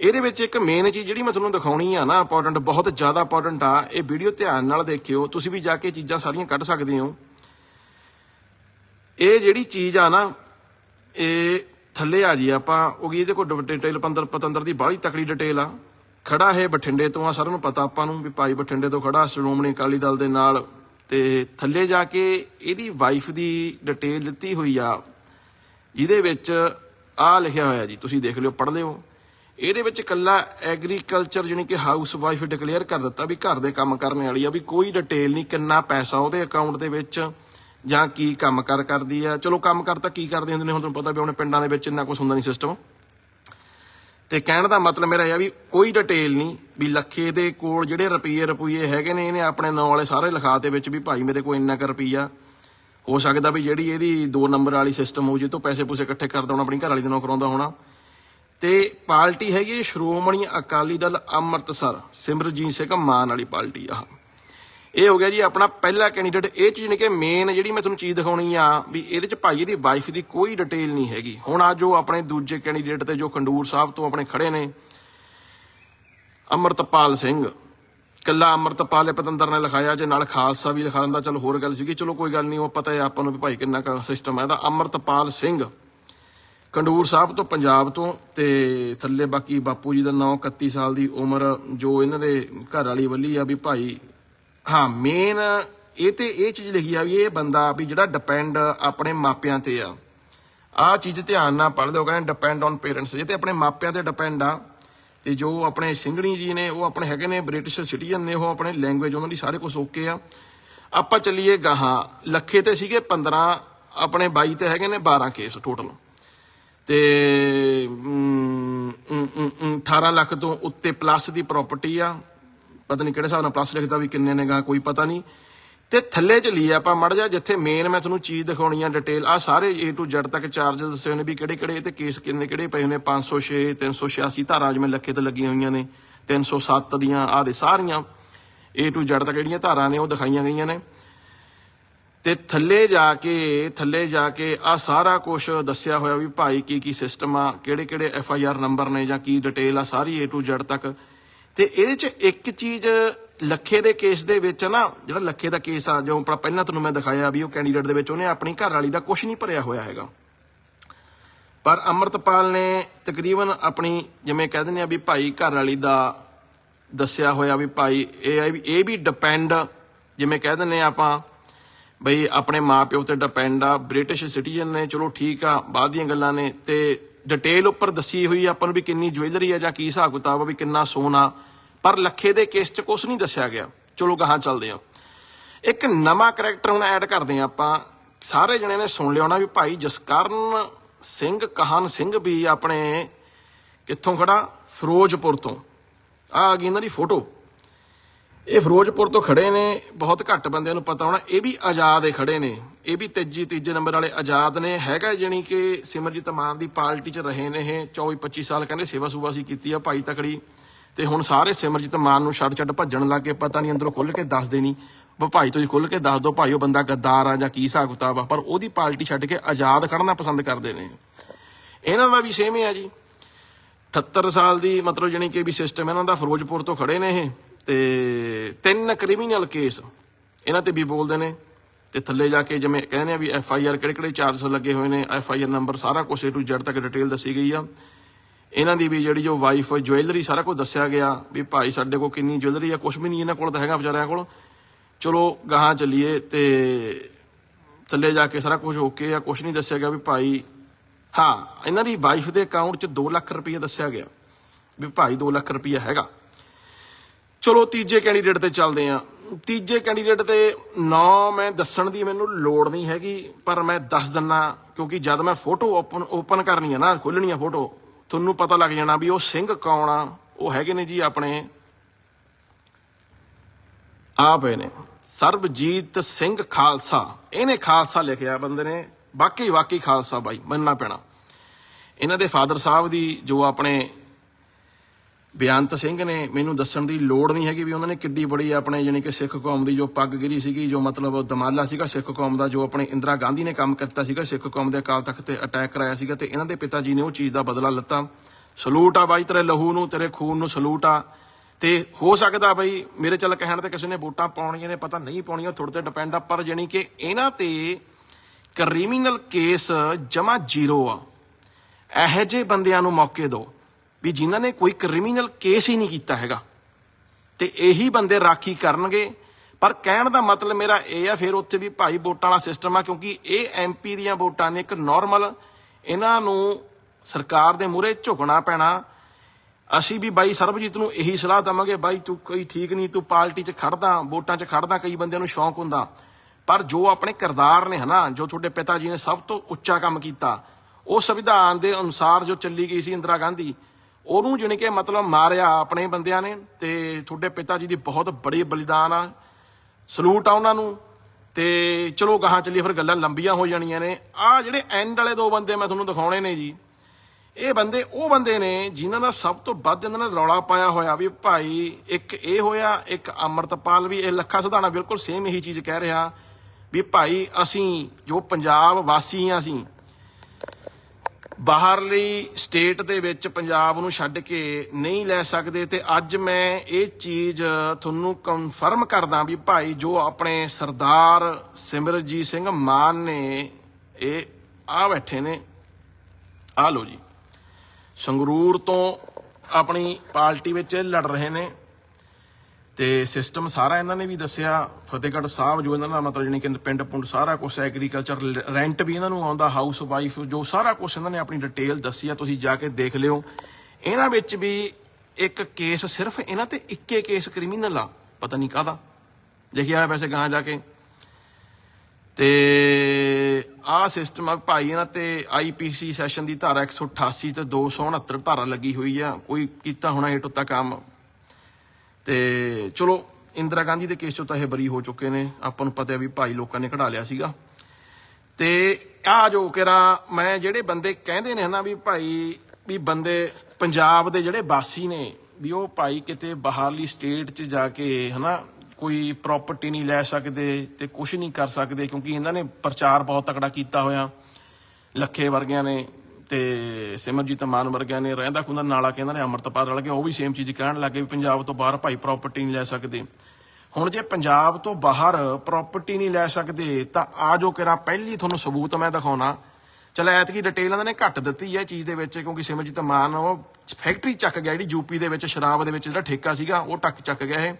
ਇਹਦੇ ਵਿੱਚ ਇੱਕ ਮੇਨ ਚੀਜ਼ ਜਿਹੜੀ ਮੈਂ ਤੁਹਾਨੂੰ ਦਿਖਾਉਣੀ ਆ ਨਾ ਇੰਪੋਰਟੈਂਟ ਬਹੁਤ ਜ਼ਿਆਦਾ ਇੰਪੋਰਟੈਂਟ ਆ, ਇਹ ਵੀਡੀਓ ਧਿਆਨ ਨਾਲ ਦੇਖਿਓ, ਤੁਸੀਂ ਵੀ ਜਾ ਕੇ ਚੀਜ਼ਾਂ ਸਾਰੀਆਂ ਕੱਢ ਸਕਦੇ ਹੋ। ਇਹ ਜਿਹੜੀ ਚੀਜ਼ ਆ ਨਾ, ਇਹ ਥੱਲੇ ਆ ਜੀ ਆਪਾਂ, ਉਹ ਗਈ ਇਹਦੇ ਕੋਲ ਡਿਟੇਲ ਪੰਦਰ ਪਤੰਦਰ ਦੀ ਬਾਹਲੀ ਤਕੜੀ ਡਿਟੇਲ ਆ। ਖੜਾ ਹੈ ਬਠਿੰਡੇ ਤੋਂ ਆ, ਸਾਰਿਆਂ ਨੂੰ ਪਤਾ ਆਪਾਂ ਨੂੰ ਵੀ ਭਾਈ ਬਠਿੰਡੇ ਤੋਂ ਖੜਾ, ਸ਼੍ਰੋਮਣੀ ਅਕਾਲੀ ਦਲ ਦੇ ਨਾਲ। ਤੇ ਥੱਲੇ ਜਾ ਕੇ ਇਹਦੀ ਵਾਈਫ ਦੀ ਡਿਟੇਲ ਦਿੱਤੀ ਹੋਈ ਆ। ਜਿਹਦੇ ਵਿੱਚ ਆ ਲਿਖਿਆ ਹੋਇਆ ਜੀ, ਤੁਸੀਂ ਦੇਖ ਲਿਓ, ਪੜ੍ਹ ਲਿਓ। ਇਹਦੇ ਵਿੱਚ ਕੱਲਾ ਐਗਰੀਕਲਚਰ ਜਾਨੀ ਕਿ ਹਾਊਸ ਵਾਈਫ ਡਿਕਲੇਅਰ ਕਰ ਦਿੱਤਾ ਵੀ ਘਰ ਦੇ ਕੰਮ ਕਰਨ ਵਾਲੀ ਆ, ਵੀ ਕੋਈ ਡਿਟੇਲ ਨਹੀਂ ਕਿੰਨਾ ਪੈਸਾ ਉਹਦੇ ਅਕਾਊਂਟ ਦੇ ਵਿੱਚ ਜਾਂ ਕੀ ਕੰਮ ਕਰ ਕਰਦੀ ਆ। ਚਲੋ, ਕੰਮ ਕਰ ਤਾਂ ਕੀ ਕਰਦੇ ਹੁੰਦੇ ਨੇ, ਹੁਣ ਤੁਹਾਨੂੰ ਪਤਾ ਵੀ ਆਪਣੇ ਪਿੰਡਾਂ ਦੇ ਵਿੱਚ ਇੰਨਾ ਕੁਝ ਹੁੰਦਾ ਨਹੀਂ ਸਿਸਟਮ ਤੇ ਕਹਿਣ ਦਾ ਮਤਲਬ ਮੇਰਾ ਇਹ ਆ ਵੀ ਕੋਈ ਡਿਟੇਲ ਨਹੀਂ, ਵੀ ਲੱਖੇ ਦੇ ਕੋਲ ਜਿਹੜੇ ਰੁਪਈਏ ਰੁਪਈਏ ਹੈਗੇ ਨੇ, ਇਹਨੇ ਆਪਣੇ ਨਾਂ ਵਾਲੇ ਸਾਰੇ ਲਿਖਾ ਦੇ ਵਿੱਚ ਵੀ ਭਾਈ ਮੇਰੇ ਕੋਲ ਇੰਨਾ ਕੁ ਰੁਪਈਆ। ਹੋ ਸਕਦਾ ਵੀ ਜਿਹੜੀ ਇਹਦੀ ਦੋ ਨੰਬਰ ਵਾਲੀ ਸਿਸਟਮ ਹੋ ਜੇ ਤੋਂ ਪੈਸੇ ਪੂਸੇ ਇਕੱਠੇ ਕਰਦਾ ਹੋਣਾ ਆਪਣੀ ਘਰ ਵਾਲੀ ਦੇ ਨਾਂ ਕਰਾਉਂਦਾ ਹੋਣਾ। ਤੇ ਪਾਰਟੀ ਹੈਗੀ ਜੀ ਸ਼੍ਰੋਮਣੀ ਅਕਾਲੀ ਦਲ ਅੰਮ੍ਰਿਤਸਰ, ਸਿਮਰਜੀਤ ਸਿੰਘ ਮਾਨ ਵਾਲੀ ਪਾਰਟੀ ਆ। ਇਹ ਹੋ ਗਿਆ ਜੀ ਆਪਣਾ ਪਹਿਲਾ ਕੈਂਡੀਡੇਟ ਇਹ ਚੀਜ਼ ਨੇ ਕਿ ਮੇਨ ਜਿਹੜੀ ਮੈਂ ਤੁਹਾਨੂੰ ਚੀਜ਼ ਦਿਖਾਉਣੀ ਆ ਵੀ ਇਹਦੇ ਚ ਭਾਈ ਦੀ ਵਾਈਫ ਦੀ ਕੋਈ ਡਿਟੇਲ ਨਹੀਂ ਹੈਗੀ। ਹੁਣ ਆ ਜੋ ਆਪਣੇ ਦੂਜੇ ਕੈਂਡੀਡੇਟ ਤੇ ਜੋ ਖੰਡੂਰ ਸਾਹਿਬ ਤੋਂ ਆਪਣੇ ਖੜੇ ਨੇ, ਅਮਰਤਪਾਲ ਸਿੰਘ। ਕੱਲਾ ਅਮਰਤਪਾਲ ਇਹ ਪਤੰਦਰ ਨੇ ਲਿਖਾਇਆ, ਜੇ ਨਾਲ ਖਾਲਸਾ ਵੀ ਲਿਖਾ ਦਿੰਦਾ ਚਲ ਹੋਰ ਗੱਲ ਸੀਗੀ। ਚਲੋ ਕੋਈ ਗੱਲ ਨਹੀਂ ਉਹ ਪਤਾ ਹੈ ਆਪਾਂ ਨੂੰ ਵੀ ਭਾਈ ਕਿੰਨਾ ਕੁ ਸਿਸਟਮ ਹੈ ਇਹਦਾ। ਅਮਰਤਪਾਲ ਸਿੰਘ, ਕੰਡੂਰ ਸਾਹਿਬ ਤੋਂ ਪੰਜਾਬ ਤੋਂ ਤੇ ਥੱਲੇ ਬਾਕੀ ਬਾਪੂ ਜੀ ਦਾ ਨਾਮ 31 ਸਾਲ ਦੀ ਉਮਰ, ਜੋ ਇਹਨਾਂ ਦੇ ਘਰ ਵਾਲੀ ਵੱਲੀ ਆ ਵੀ ਭਾਈ, ਹਾਂ ਮੇਨ ਇਹ ਤੇ ਇਹ ਚੀਜ਼ ਲਿਖੀ ਆ ਵੀ ਇਹ ਬੰਦਾ ਵੀ ਜਿਹੜਾ ਡਿਪੈਂਡ ਆਪਣੇ ਮਾਪਿਆਂ ਤੇ ਆ। ਆਹ ਚੀਜ਼ ਧਿਆਨ ਨਾਲ ਪੜ੍ਹ ਲਿਓ, ਕਹਿੰਦੇ ਡਿਪੈਂਡ ਔਨ ਪੇਰੈਂਟਸ ਇਹ ਤੇ ਆਪਣੇ ਮਾਪਿਆਂ ਤੇ ਡਿਪੈਂਡ ਆ। ਤੇ ਜੋ ਆਪਣੇ ਸਿੰਘਣੀ ਜੀ ਨੇ ਉਹ ਆਪਣੇ ਹੈਗੇ ਨੇ ਬ੍ਰਿਟਿਸ਼ ਸਿਟੀਜ਼ਨ ਨੇ ਉਹ ਆਪਣੇ ਲੈਂਗੁਏਜ ਉਹਨਾਂ ਦੀ ਸਾਰੇ ਕੁਝ ਓਕੇ ਆ। ਆਪਾਂ ਚੱਲੀਏ ਗਾਹਾਂ ਲੱਖੇ ਤੇ ਸੀਗੇ 15 ਆਪਣੇ 22 ਤੇ ਹੈਗੇ ਨੇ 12 ਕੇਸ ਟੋਟਲ ਤੇ ਅਮ, 18 ਲੱਖ ਤੋਂ ਉੱਤੇ ਪਲੱਸ ਦੀ ਪ੍ਰਾਪਰਟੀ ਆ। ਪਤਾ ਨਹੀਂ ਕਿਹੜੇ ਹਿਸਾਬ ਨਾਲ ਪਲੱਸ ਲਿਖਦਾ ਵੀ ਕਿੰਨੇ ਨੇਗਾ ਕੋਈ ਪਤਾ ਨਹੀਂ ਤੇ ਥੱਲੇ ਚਲੀਏ ਆਪਾਂ ਮੜ ਜਾ, ਜਿੱਥੇ ਮੇਨ ਮੈਂ ਤੁਹਾਨੂੰ ਚੀਜ਼ ਦਿਖਾਉਣੀ ਆ ਡਿਟੇਲ ਆ ਸਾਰੇ A to Z ਤੱਕ ਚਾਰजेस ਦੱਸੇ ਹੋਏ ਨੇ ਵੀ ਕਿਹੜੇ ਕਿਹੜੇ ਤੇ ਕੇਸ ਕਿੰਨੇ ਕਿਹੜੇ ਪਏ ਹੋਏ ਨੇ 506 386 ਧਾਰਾਂ ਜਿਵੇਂ ਲੱਖੇ ਤੇ ਲੱਗੀਆਂ ਹੋਈਆਂ ਨੇ 307 ਦੀਆਂ ਆ ਦੇ ਸਾਰੀਆਂ A to Z ਤੱਕ ਜਿਹੜੀਆਂ ਧਾਰਾਂ ਨੇ ਉਹ ਦਿਖਾਈਆਂ ਗਈਆਂ ਨੇ। ਤੇ ਥੱਲੇ ਜਾ ਕੇ, ਥੱਲੇ ਜਾ ਕੇ ਆ ਸਾਰਾ ਕੁਝ ਦੱਸਿਆ ਹੋਇਆ ਵੀ ਭਾਈ ਕੀ ਕੀ ਸਿਸਟਮ ਆ, ਕਿਹੜੇ ਕਿਹੜੇ ਐਫ ਆਈ ਆਰ ਨੰਬਰ ਨੇ ਜਾਂ ਕੀ ਡਿਟੇਲ ਆ, ਸਾਰੀ A to Z ਤੱਕ। ਤੇ ਇਹਦੇ ਚ ਇੱਕ ਚੀਜ਼ ਲੱਖੇ ਦੇ ਕੇਸ ਦੇ ਵਿੱਚ ਨਾ, ਜਿਹੜਾ ਲੱਖੇ ਦਾ ਕੇਸ ਆ, ਜੋ ਆਪਣਾ ਪਹਿਲਾਂ ਤੁਹਾਨੂੰ ਮੈਂ ਦਿਖਾਇਆ ਵੀ ਉਹ ਕੈਂਡੀਡੇਟ ਦੇ ਵਿੱਚ ਉਹਨੇ ਆਪਣੀ ਘਰ ਵਾਲੀ ਦਾ ਕੁਝ ਨਹੀਂ ਭਰਿਆ ਹੋਇਆ ਹੈਗਾ। ਪਰ ਅਮਰਤਪਾਲ ਨੇ ਤਕਰੀਬਨ ਆਪਣੀ ਜਿਵੇਂ ਕਹਿ ਦਿੰਦੇ ਆ ਵੀ ਭਾਈ ਘਰ ਵਾਲੀ ਦਾ ਦੱਸਿਆ ਹੋਇਆ ਵੀ ਭਾਈ ਇਹ ਹੈ ਵੀ, ਇਹ ਵੀ ਡਿਪੈਂਡ ਜਿਵੇਂ ਕਹਿ ਦਿੰਦੇ ਆ ਆਪਾਂ, ਬਈ ਆਪਣੇ ਮਾਪਿਓ ਤੇ ਡਿਪੈਂਡ ਆ ਬ੍ਰਿਟਿਸ਼ ਸਿਟੀਜ਼ਨ ਨੇ, ਚਲੋ ਠੀਕ ਆ, ਬਾਅਦ ਦੀਆਂ ਗੱਲਾਂ ਨੇ, ਤੇ ਡਿਟੇਲ ਉੱਪਰ ਦੱਸੀ ਹੋਈ ਆਪਾਂ ਨੂੰ ਵੀ ਕਿੰਨੀ ਜੁਐਲਰੀ ਆ ਜਾਂ ਕੀ ਹਿਸਾਬ ਕਿਤਾਬ ਆ, ਵੀ ਕਿੰਨਾ ਸੋਨਾ ਪਰ ਲੱਖੇ ਦੇ ਕੇਸ 'ਚ ਕੁਝ ਨਹੀਂ ਦੱਸਿਆ ਗਿਆ। ਚਲੋ ਗਾਹਾਂ ਚੱਲਦੇ ਆ ਇੱਕ ਨਵਾਂ ਕੈਰੈਕਟਰ ਹੁਣ ਐਡ ਕਰਦੇ ਆ ਆਪਾਂ। ਸਾਰੇ ਜਣੇ ਨੇ ਸੁਣ ਲਿਆ ਹੋਣਾ ਵੀ ਭਾਈ ਜਸਕਰਨ ਸਿੰਘ, ਕਹਨ ਸਿੰਘ ਵੀ ਆਪਣੇ ਕਿੱਥੋਂ ਖੜਾ? ਫਿਰੋਜ਼ਪੁਰ ਤੋਂ। ਆ ਆ ਗਈ ਇਹਨਾਂ ਦੀ ਫੋਟੋ। ਇਹ ਫਿਰੋਜ਼ਪੁਰ ਤੋਂ ਖੜੇ ਨੇ। ਬਹੁਤ ਘੱਟ ਬੰਦਿਆਂ ਨੂੰ ਪਤਾ ਹੋਣਾ, ਇਹ ਵੀ ਆਜ਼ਾਦ ਹੀ ਖੜੇ ਨੇ। ਇਹ ਵੀ ਤੀਜੀ, ਤੀਜੇ ਨੰਬਰ ਵਾਲੇ ਆਜ਼ਾਦ ਨੇ। ਹੈਗਾ ਜਾਣੀ ਕਿ ਸਿਮਰਜੀਤ ਮਾਨ ਦੀ ਪਾਰਟੀ 'ਚ ਰਹੇ ਨੇ ਇਹ। 24 25 ਸਾਲ ਕਹਿੰਦੇ ਸੇਵਾ ਸੁਭਾ ਸੀ ਕੀਤੀ ਆ ਭਾਈ ਤਕੜੀ। ਤੇ ਹੁਣ ਸਾਰੇ ਸਿਮਰਜੀਤ ਮਾਨ ਨੂੰ ਛੱਡ ਛੱਡ ਭੱਜਣ ਲੱਗੇ ਪਤਾ ਨਹੀਂ ਅੰਦਰੋਂ ਖੁੱਲ ਕੇ ਦੱਸ ਦੇਣੀ ਵਾ ਭਾਈ ਤੁਸੀਂ ਖੁੱਲ ਕੇ ਦੱਸ ਦਿਓ, ਭਾਈ ਉਹ ਬੰਦਾ ਗੱਦਾਰ ਆ ਜਾਂ ਕੀ ਹਿਸਾਬ ਕਿਤਾਬ ਆ, ਪਰ ਉਹਦੀ ਪਾਰਟੀ ਛੱਡ ਕੇ ਆਜ਼ਾਦ ਖੜਨਾ ਪਸੰਦ ਕਰਦੇ ਨੇ। ਇਹਨਾਂ ਦਾ ਵੀ ਸੇਮ ਹੀ ਆ ਜੀ। 78 ਸਾਲ ਦੀ ਮਤਲਬ ਜਾਣੀ ਕਿ ਵੀ ਸਿਸਟਮ ਇਹਨਾਂ ਦਾ ਫਿਰੋਜ਼ਪੁਰ ਤੋਂ ਖੜੇ ਨੇ ਇਹ, ਤੇ ਤਿੰਨ ਕ੍ਰਿਮੀਨਲ ਕੇਸ ਇਹਨਾਂ ਤੇ ਵੀ ਬੋਲਦੇ ਨੇ। ਤੇ ਥੱਲੇ ਜਾ ਕੇ ਜਿਵੇਂ ਕਹਿੰਦੇ ਆ ਵੀ ਐਫ ਆਈ ਆਰ ਕਿਹੜੇ ਕਿਹੜੇ ਚਾਰਜ ਲੱਗੇ ਹੋਏ ਨੇ ਐਫ ਆਈ ਆਰ ਨੰਬਰ ਸਾਰਾ ਕੁਝ ਏ ਟੂ ਜ਼ੈਡ ਤੱਕ ਡਿਟੇਲ ਦੱਸੀ ਗਈ ਆ। ਇਹਨਾਂ ਦੀ ਵੀ ਜਿਹੜੀ ਜੋ ਵਾਈਫ ਜੁਐਲਰੀ ਸਾਰਾ ਕੁਝ ਦੱਸਿਆ ਗਿਆ ਵੀ ਭਾਈ ਸਾਡੇ ਕੋਲ ਕਿੰਨੀ ਜੁਐਲਰੀ ਆ ਕੁਝ ਵੀ ਨਹੀਂ ਇਹਨਾਂ ਕੋਲ ਤਾਂ ਹੈਗਾ ਵਿਚਾਰਿਆਂ ਕੋਲ। ਚਲੋ, ਗਾਹਾਂ ਚੱਲੀਏ ਤੇ ਥੱਲੇ ਜਾ ਕੇ ਸਾਰਾ ਕੁਝ ਓਕੇ ਆ ਕੁਝ ਨਹੀਂ ਦੱਸਿਆ ਗਿਆ ਵੀ ਭਾਈ, ਹਾਂ, ਇਹਨਾਂ ਦੀ ਵਾਈਫ ਦੇ ਅਕਾਊਂਟ 'ਚ 2 ਲੱਖ ਰੁਪਏ ਦੱਸਿਆ ਗਿਆ ਵੀ ਭਾਈ 2 ਲੱਖ ਰੁਪਏ ਹੈਗਾ। ਚਲੋ, ਤੀਜੇ ਕੈਂਡੀਡੇਟ ਤੇ ਚੱਲਦੇ ਆ। ਤੀਜੇ ਕੈਂਡੀਡੇਟ ਤੇ ਨਾਂ ਮੈਂ ਦੱਸਣ ਦੀ ਮੈਨੂੰ ਲੋੜ ਨਹੀਂ ਹੈਗੀ, ਪਰ ਮੈਂ ਦੱਸ ਦਿੰਨਾ, ਕਿਉਂਕਿ ਜਦ ਮੈਂ ਫੋਟੋ ਓਪਨ ਓਪਨ ਕਰਨੀ ਆ ਨਾ ਖੋਲਣੀ ਆ ਫੋਟੋ ਤੁਹਾਨੂੰ ਪਤਾ ਲੱਗ ਜਾਣਾ ਵੀ ਉਹ ਸਿੰਘ ਕੌਣ ਆ? ਉਹ ਹੈਗੇ ਨੇ ਜੀ ਆਪਣੇ। ਆਪ ਪਏ ਨੇ। ਸਰਬਜੀਤ ਸਿੰਘ ਖਾਲਸਾ। ਇਹਨੇ ਖਾਲਸਾ ਲਿਖਿਆ ਬੰਦੇ ਨੇ। ਵਾਕਈ ਵਾਕਈ ਖਾਲਸਾ ਬਾਈ, ਮੰਨਣਾ ਪੈਣਾ। ਇਹਨਾਂ ਦੇ ਫਾਦਰ ਸਾਹਿਬ ਦੀ ਜੋ ਆਪਣੇ ਬੇਅੰਤ ਸਿੰਘ ਨੇ ਮੈਨੂੰ ਦੱਸਣ ਦੀ ਲੋੜ ਨਹੀਂ ਹੈਗੀ ਵੀ ਉਹਨਾਂ ਨੇ ਕਿੱਡੀ ਬੜੀ ਆਪਣੇ ਜਾਣੀ ਕਿ ਸਿੱਖ ਕੌਮ ਦੀ ਜੋ ਪੱਗਗਿਰੀ ਸੀਗੀ, ਜੋ ਮਤਲਬ ਦਮਾਲਾ ਸੀਗਾ ਸਿੱਖ ਕੌਮ ਦਾ, ਜੋ ਆਪਣੇ ਇੰਦਰਾ ਗਾਂਧੀ ਨੇ ਕੰਮ ਕੀਤਾ ਸੀਗਾ, ਸਿੱਖ ਕੌਮ ਦੇ ਅਕਾਲ ਤਖਤ ਤੇ ਅਟੈਕ ਕਰਾਇਆ ਸੀਗਾ ਤੇ ਇਹਨਾਂ ਦੇ ਪਿਤਾ ਜੀ ਨੇ ਉਹ ਚੀਜ਼ ਦਾ ਬਦਲਾ ਲਿੱਤਾ। ਸਲੂਟ ਆ ਬਾਈ, ਤੇਰੇ ਲਹੂ ਨੂੰ, ਤੇਰੇ ਖੂਨ ਨੂੰ ਸਲੂਟ ਆ। ਤੇ ਹੋ ਸਕਦਾ ਬਈ ਮੇਰੇ ਚੱਲ ਕਹਿਣ ਤੇ ਕਿਸੇ ਨੇ ਵੋਟਾਂ ਪਾਉਣੀਆਂ ਨੇ, ਪਤਾ ਨਹੀਂ ਪਾਉਣੀਆਂ ਤੁਹਾਡੇ ਤੇ ਡਿਪੈਂਡ ਆ, ਪਰ ਜਾਣੀ ਕਿ ਇਹਨਾਂ ਤੇ ਕ੍ਰਿਮੀਨਲ ਕੇਸ ਜਮਾ ਜ਼ੀਰੋ ਆ। ਇਹੋ ਜਿਹੇ ਬੰਦਿਆਂ ਨੂੰ ਮੌਕੇ ਦਿਓ। ਵੀ ਜਿਨ੍ਹਾਂ ਨੇ ਕੋਈ ਕ੍ਰਿਮੀਨਲ ਕੇਸ ਹੀ ਨਹੀਂ ਕੀਤਾ ਹੈਗਾ। ਤੇ ਇਹੀ ਬੰਦੇ ਰਾਖੀ ਕਰਨਗੇ। ਪਰ ਕਹਿਣ ਦਾ ਮਤਲਬ ਮੇਰਾ ਇਹ ਆ, ਫਿਰ ਉੱਥੇ ਵੀ ਭਾਈ ਵੋਟਾਂ ਵਾਲਾ ਸਿਸਟਮ ਆ, ਕਿਉਂਕਿ ਇਹ ਐਮਪੀ ਦੀਆਂ ਵੋਟਾਂ ਨੇ ਇੱਕ ਨਾਰਮਲ ਇਹਨਾਂ ਨੂੰ ਸਰਕਾਰ ਦੇ ਮੂਹਰੇ ਝੁਕਣਾ ਪੈਣਾ। ਅਸੀਂ ਵੀ ਬਾਈ ਸਰਬਜੀਤ ਨੂੰ ਇਹੀ ਸਲਾਹ ਦਵਾਂਗੇ, ਬਾਈ ਤੂੰ ਕੋਈ ਠੀਕ ਨਹੀਂ, ਤੂੰ ਪਾਰਟੀ 'ਚ ਖੜਦਾ ਵੋਟਾਂ 'ਚ ਖੜਦਾ ਕਈ ਬੰਦਿਆਂ ਨੂੰ ਸ਼ੌਂਕ ਹੁੰਦਾ। ਪਰ ਜੋ ਆਪਣੇ ਕਿਰਦਾਰ ਨੇ ਹਨਾ, ਜੋ ਤੁਹਾਡੇ ਪਿਤਾ ਜੀ ਨੇ ਸਭ ਤੋਂ ਉੱਚਾ ਕੰਮ ਕੀਤਾ, ਉਹ ਸੰਵਿਧਾਨ ਦੇ ਅਨੁਸਾਰ ਜੋ ਚੱਲੀ ਗਈ ਸੀ ਇੰਦਰਾ ਗਾਂਧੀ ਉਹਨੂੰ ਜਾਣੀ ਕਿ ਮਤਲਬ ਮਾਰਿਆ ਆਪਣੇ ਬੰਦਿਆਂ ਨੇ ਤੇ ਤੁਹਾਡੇ ਪਿਤਾ ਜੀ ਦੀ ਬਹੁਤ ਬੜੀ ਬਲੀਦਾਨ ਆ। ਸਲੂਟ ਆ ਉਹਨਾਂ ਨੂੰ ਤੇ ਚਲੋ ਗਾਹਾਂ ਚੱਲੀਏ, ਫਿਰ ਗੱਲਾਂ ਲੰਬੀਆਂ ਹੋ ਜਾਣੀਆਂ ਨੇ। ਆ ਜਿਹੜੇ ਐਂਡ ਵਾਲੇ ਦੋ ਬੰਦੇ ਮੈਂ ਤੁਹਾਨੂੰ ਦਿਖਾਉਣੇ ਨੇ ਜੀ। ਇਹ ਬੰਦੇ, ਉਹ ਬੰਦੇ ਨੇ ਜਿਨ੍ਹਾਂ ਦਾ ਸਭ ਤੋਂ ਵੱਧ ਇਹਨਾਂ ਨੇ ਰੌਲਾ ਪਾਇਆ ਹੋਇਆ ਵੀ ਭਾਈ ਇੱਕ ਇਹ ਹੋਇਆ, ਇੱਕ ਅਮਰਤਪਾਲ ਵੀ ਇਹ ਲੱਖਾ ਸਿਧਾਣਾ ਬਿਲਕੁਲ ਸੇਮ ਇਹੀ ਚੀਜ਼ ਕਹਿ ਰਿਹਾ ਵੀ ਭਾਈ ਅਸੀਂ ਜੋ ਪੰਜਾਬ ਵਾਸੀ ਆ ਅਸੀਂ ਬਾਹਰਲੀ ਸਟੇਟ ਦੇ ਵਿੱਚ ਪੰਜਾਬ ਨੂੰ ਛੱਡ ਕੇ ਨਹੀਂ ਲੈ ਸਕਦੇ ਤੇ ਅੱਜ ਮੈਂ ਇਹ ਚੀਜ਼ ਤੁਹਾਨੂੰ ਕਨਫਰਮ ਕਰਦਾ ਵੀ ਭਾਈ ਜੋ ਆਪਣੇ ਸਰਦਾਰ ਸਿਮਰਜੀਤ ਸਿੰਘ ਮਾਨ ਨੇ ਇਹ ਆ ਬੈਠੇ ਨੇ। ਆ ਲੋ ਜੀ। ਸੰਗਰੂਰ ਤੋਂ ਆਪਣੀ ਪਾਰਟੀ ਵਿੱਚ ਲੜ ਰਹੇ ਨੇ। ਤੇ ਸਿਸਟਮ ਸਾਰਾ ਇਹਨਾਂ ਨੇ ਵੀ ਦੱਸਿਆ, ਫਤਿਹਗੜ੍ਹ ਸਾਹਿਬ ਜੋ ਇਹਨਾਂ ਦਾ ਮਤਲਬ ਜਾਣੀ ਕਿ ਪਿੰਡ ਪੁੰਡ ਸਾਰਾ ਕੁਝ ਐਗਰੀਕਲਚਰ ਰੈਂਟ ਵੀ ਇਹਨਾਂ ਨੂੰ ਆਉਂਦਾ ਹਾਊਸ ਵਾਈਫ ਜੋ ਸਾਰਾ ਕੁਝ ਇਹਨਾਂ ਨੇ ਆਪਣੀ ਡਿਟੇਲ ਦੱਸੀ ਆ, ਤੁਸੀਂ ਜਾ ਕੇ ਦੇਖ ਲਿਓ। ਇਹਨਾਂ ਵਿੱਚ ਵੀ ਇੱਕ ਕੇਸ ਸਿਰਫ ਇਹਨਾਂ ਤੇ ਇੱਕੇ ਕੇਸ ਕ੍ਰਿਮੀਨਲ ਆ, ਪਤਾ ਨਹੀਂ ਕਾਹਦਾ। ਲਿਖਿਆ ਵੈਸੇ ਗਾਂ ਜਾ ਕੇ। ਤੇ ਆਹ ਸਿਸਟਮ ਆ, ਭਾਈ ਇਹਨਾਂ ਤੇ ਆਈਪੀਸੀ ਸੈਸ਼ਨ ਦੀ ਧਾਰਾ 188 ਤੇ 269 ਧਾਰਾ ਲੱਗੀ ਹੋਈ ਆ, ਕੋਈ ਕੀਤਾ ਹੋਣਾ ਇਹ ਟੁੱਤਾ ਕੰਮ। ਤੇ ਚਲੋ, ਇੰਦਰਾ ਗਾਂਧੀ ਦੇ ਕੇਸ ਚੋਂ ਤਾਂ ਇਹ ਬਰੀ ਹੋ ਚੁੱਕੇ ਨੇ। ਆਪਾਂ ਨੂੰ ਪਤਾ ਹੈ ਵੀ ਭਾਈ ਲੋਕਾਂ ਨੇ ਕਢਾ ਲਿਆ ਸੀਗਾ। ਤੇ ਆ ਜੋ ਕਿਰਾ ਮੈਂ ਜਿਹੜੇ ਬੰਦੇ ਕਹਿੰਦੇ ਨੇ ਹਨਾ ਵੀ ਭਾਈ, ਵੀ ਬੰਦੇ ਪੰਜਾਬ ਦੇ ਜਿਹੜੇ ਵਾਸੀ ਨੇ, ਵੀ ਉਹ ਭਾਈ ਕਿਤੇ ਬਾਹਰਲੀ ਸਟੇਟ 'ਚ ਜਾ ਕੇ ਹਨਾ ਕੋਈ ਪ੍ਰਾਪਰਟੀ ਨਹੀਂ ਲੈ ਸਕਦੇ ਤੇ ਕੁਝ ਨਹੀਂ ਕਰ ਸਕਦੇ ਕਿਉਂਕਿ ਇਹਨਾਂ ਨੇ ਪ੍ਰਚਾਰ ਬਹੁਤ ਤਕੜਾ ਕੀਤਾ ਹੋਇਆ। ਲੱਖੇ ਵਰਗਿਆਂ ਨੇ ਤੇ ਸਿਮਰਜੀਤ ਮਾਨ ਵਰਗਿਆਂ ਨੇ ਰਹਿੰਦਾ ਖੁੰਦਾ ਨਾਲਾ ਕਹਿੰਦਾ ਨੇ ਅਮਰਤਪਾਲ ਰਲ ਕੇ, ਉਹ ਵੀ ਸੇਮ ਚੀਜ਼ ਕਹਿਣ ਲੱਗੇ ਵੀ ਪੰਜਾਬ ਤੋਂ ਬਾਹਰ ਭਾਈ ਪ੍ਰਾਪਰਟੀ ਨਹੀਂ ਲੈ ਸਕਦੇ। ਹੁਣ ਜੇ ਪੰਜਾਬ ਤੋਂ ਬਾਹਰ ਪ੍ਰਾਪਰਟੀ ਨਹੀਂ ਲੈ ਸਕਦੇ, ਤਾਂ ਆ ਜੋ ਕਿਰਾ, ਪਹਿਲੀ ਤੁਹਾਨੂੰ ਸਬੂਤ ਮੈਂ ਦਿਖਾਉਣਾ। ਚਲ ਐਤਕੀ ਡਿਟੇਲ ਇਹਨਾਂ ਨੇ ਘੱਟ ਦਿੱਤੀ ਹੈ ਇਹ ਚੀਜ਼ ਦੇ ਵਿੱਚ, ਕਿਉਂਕਿ ਸਿਮਰਜੀਤ ਮਾਨ ਉਹ ਫੈਕਟਰੀ ਚੱਕ ਗਿਆ, ਜਿਹੜੀ ਯੂਪੀ ਦੇ ਵਿੱਚ, ਸ਼ਰਾਬ ਦੇ ਵਿੱਚ ਜਿਹੜਾ ਠੇਕਾ ਸੀਗਾ, ਉਹ ਟੱਕ ਚੱਕ ਗਿਆ ਇਹ।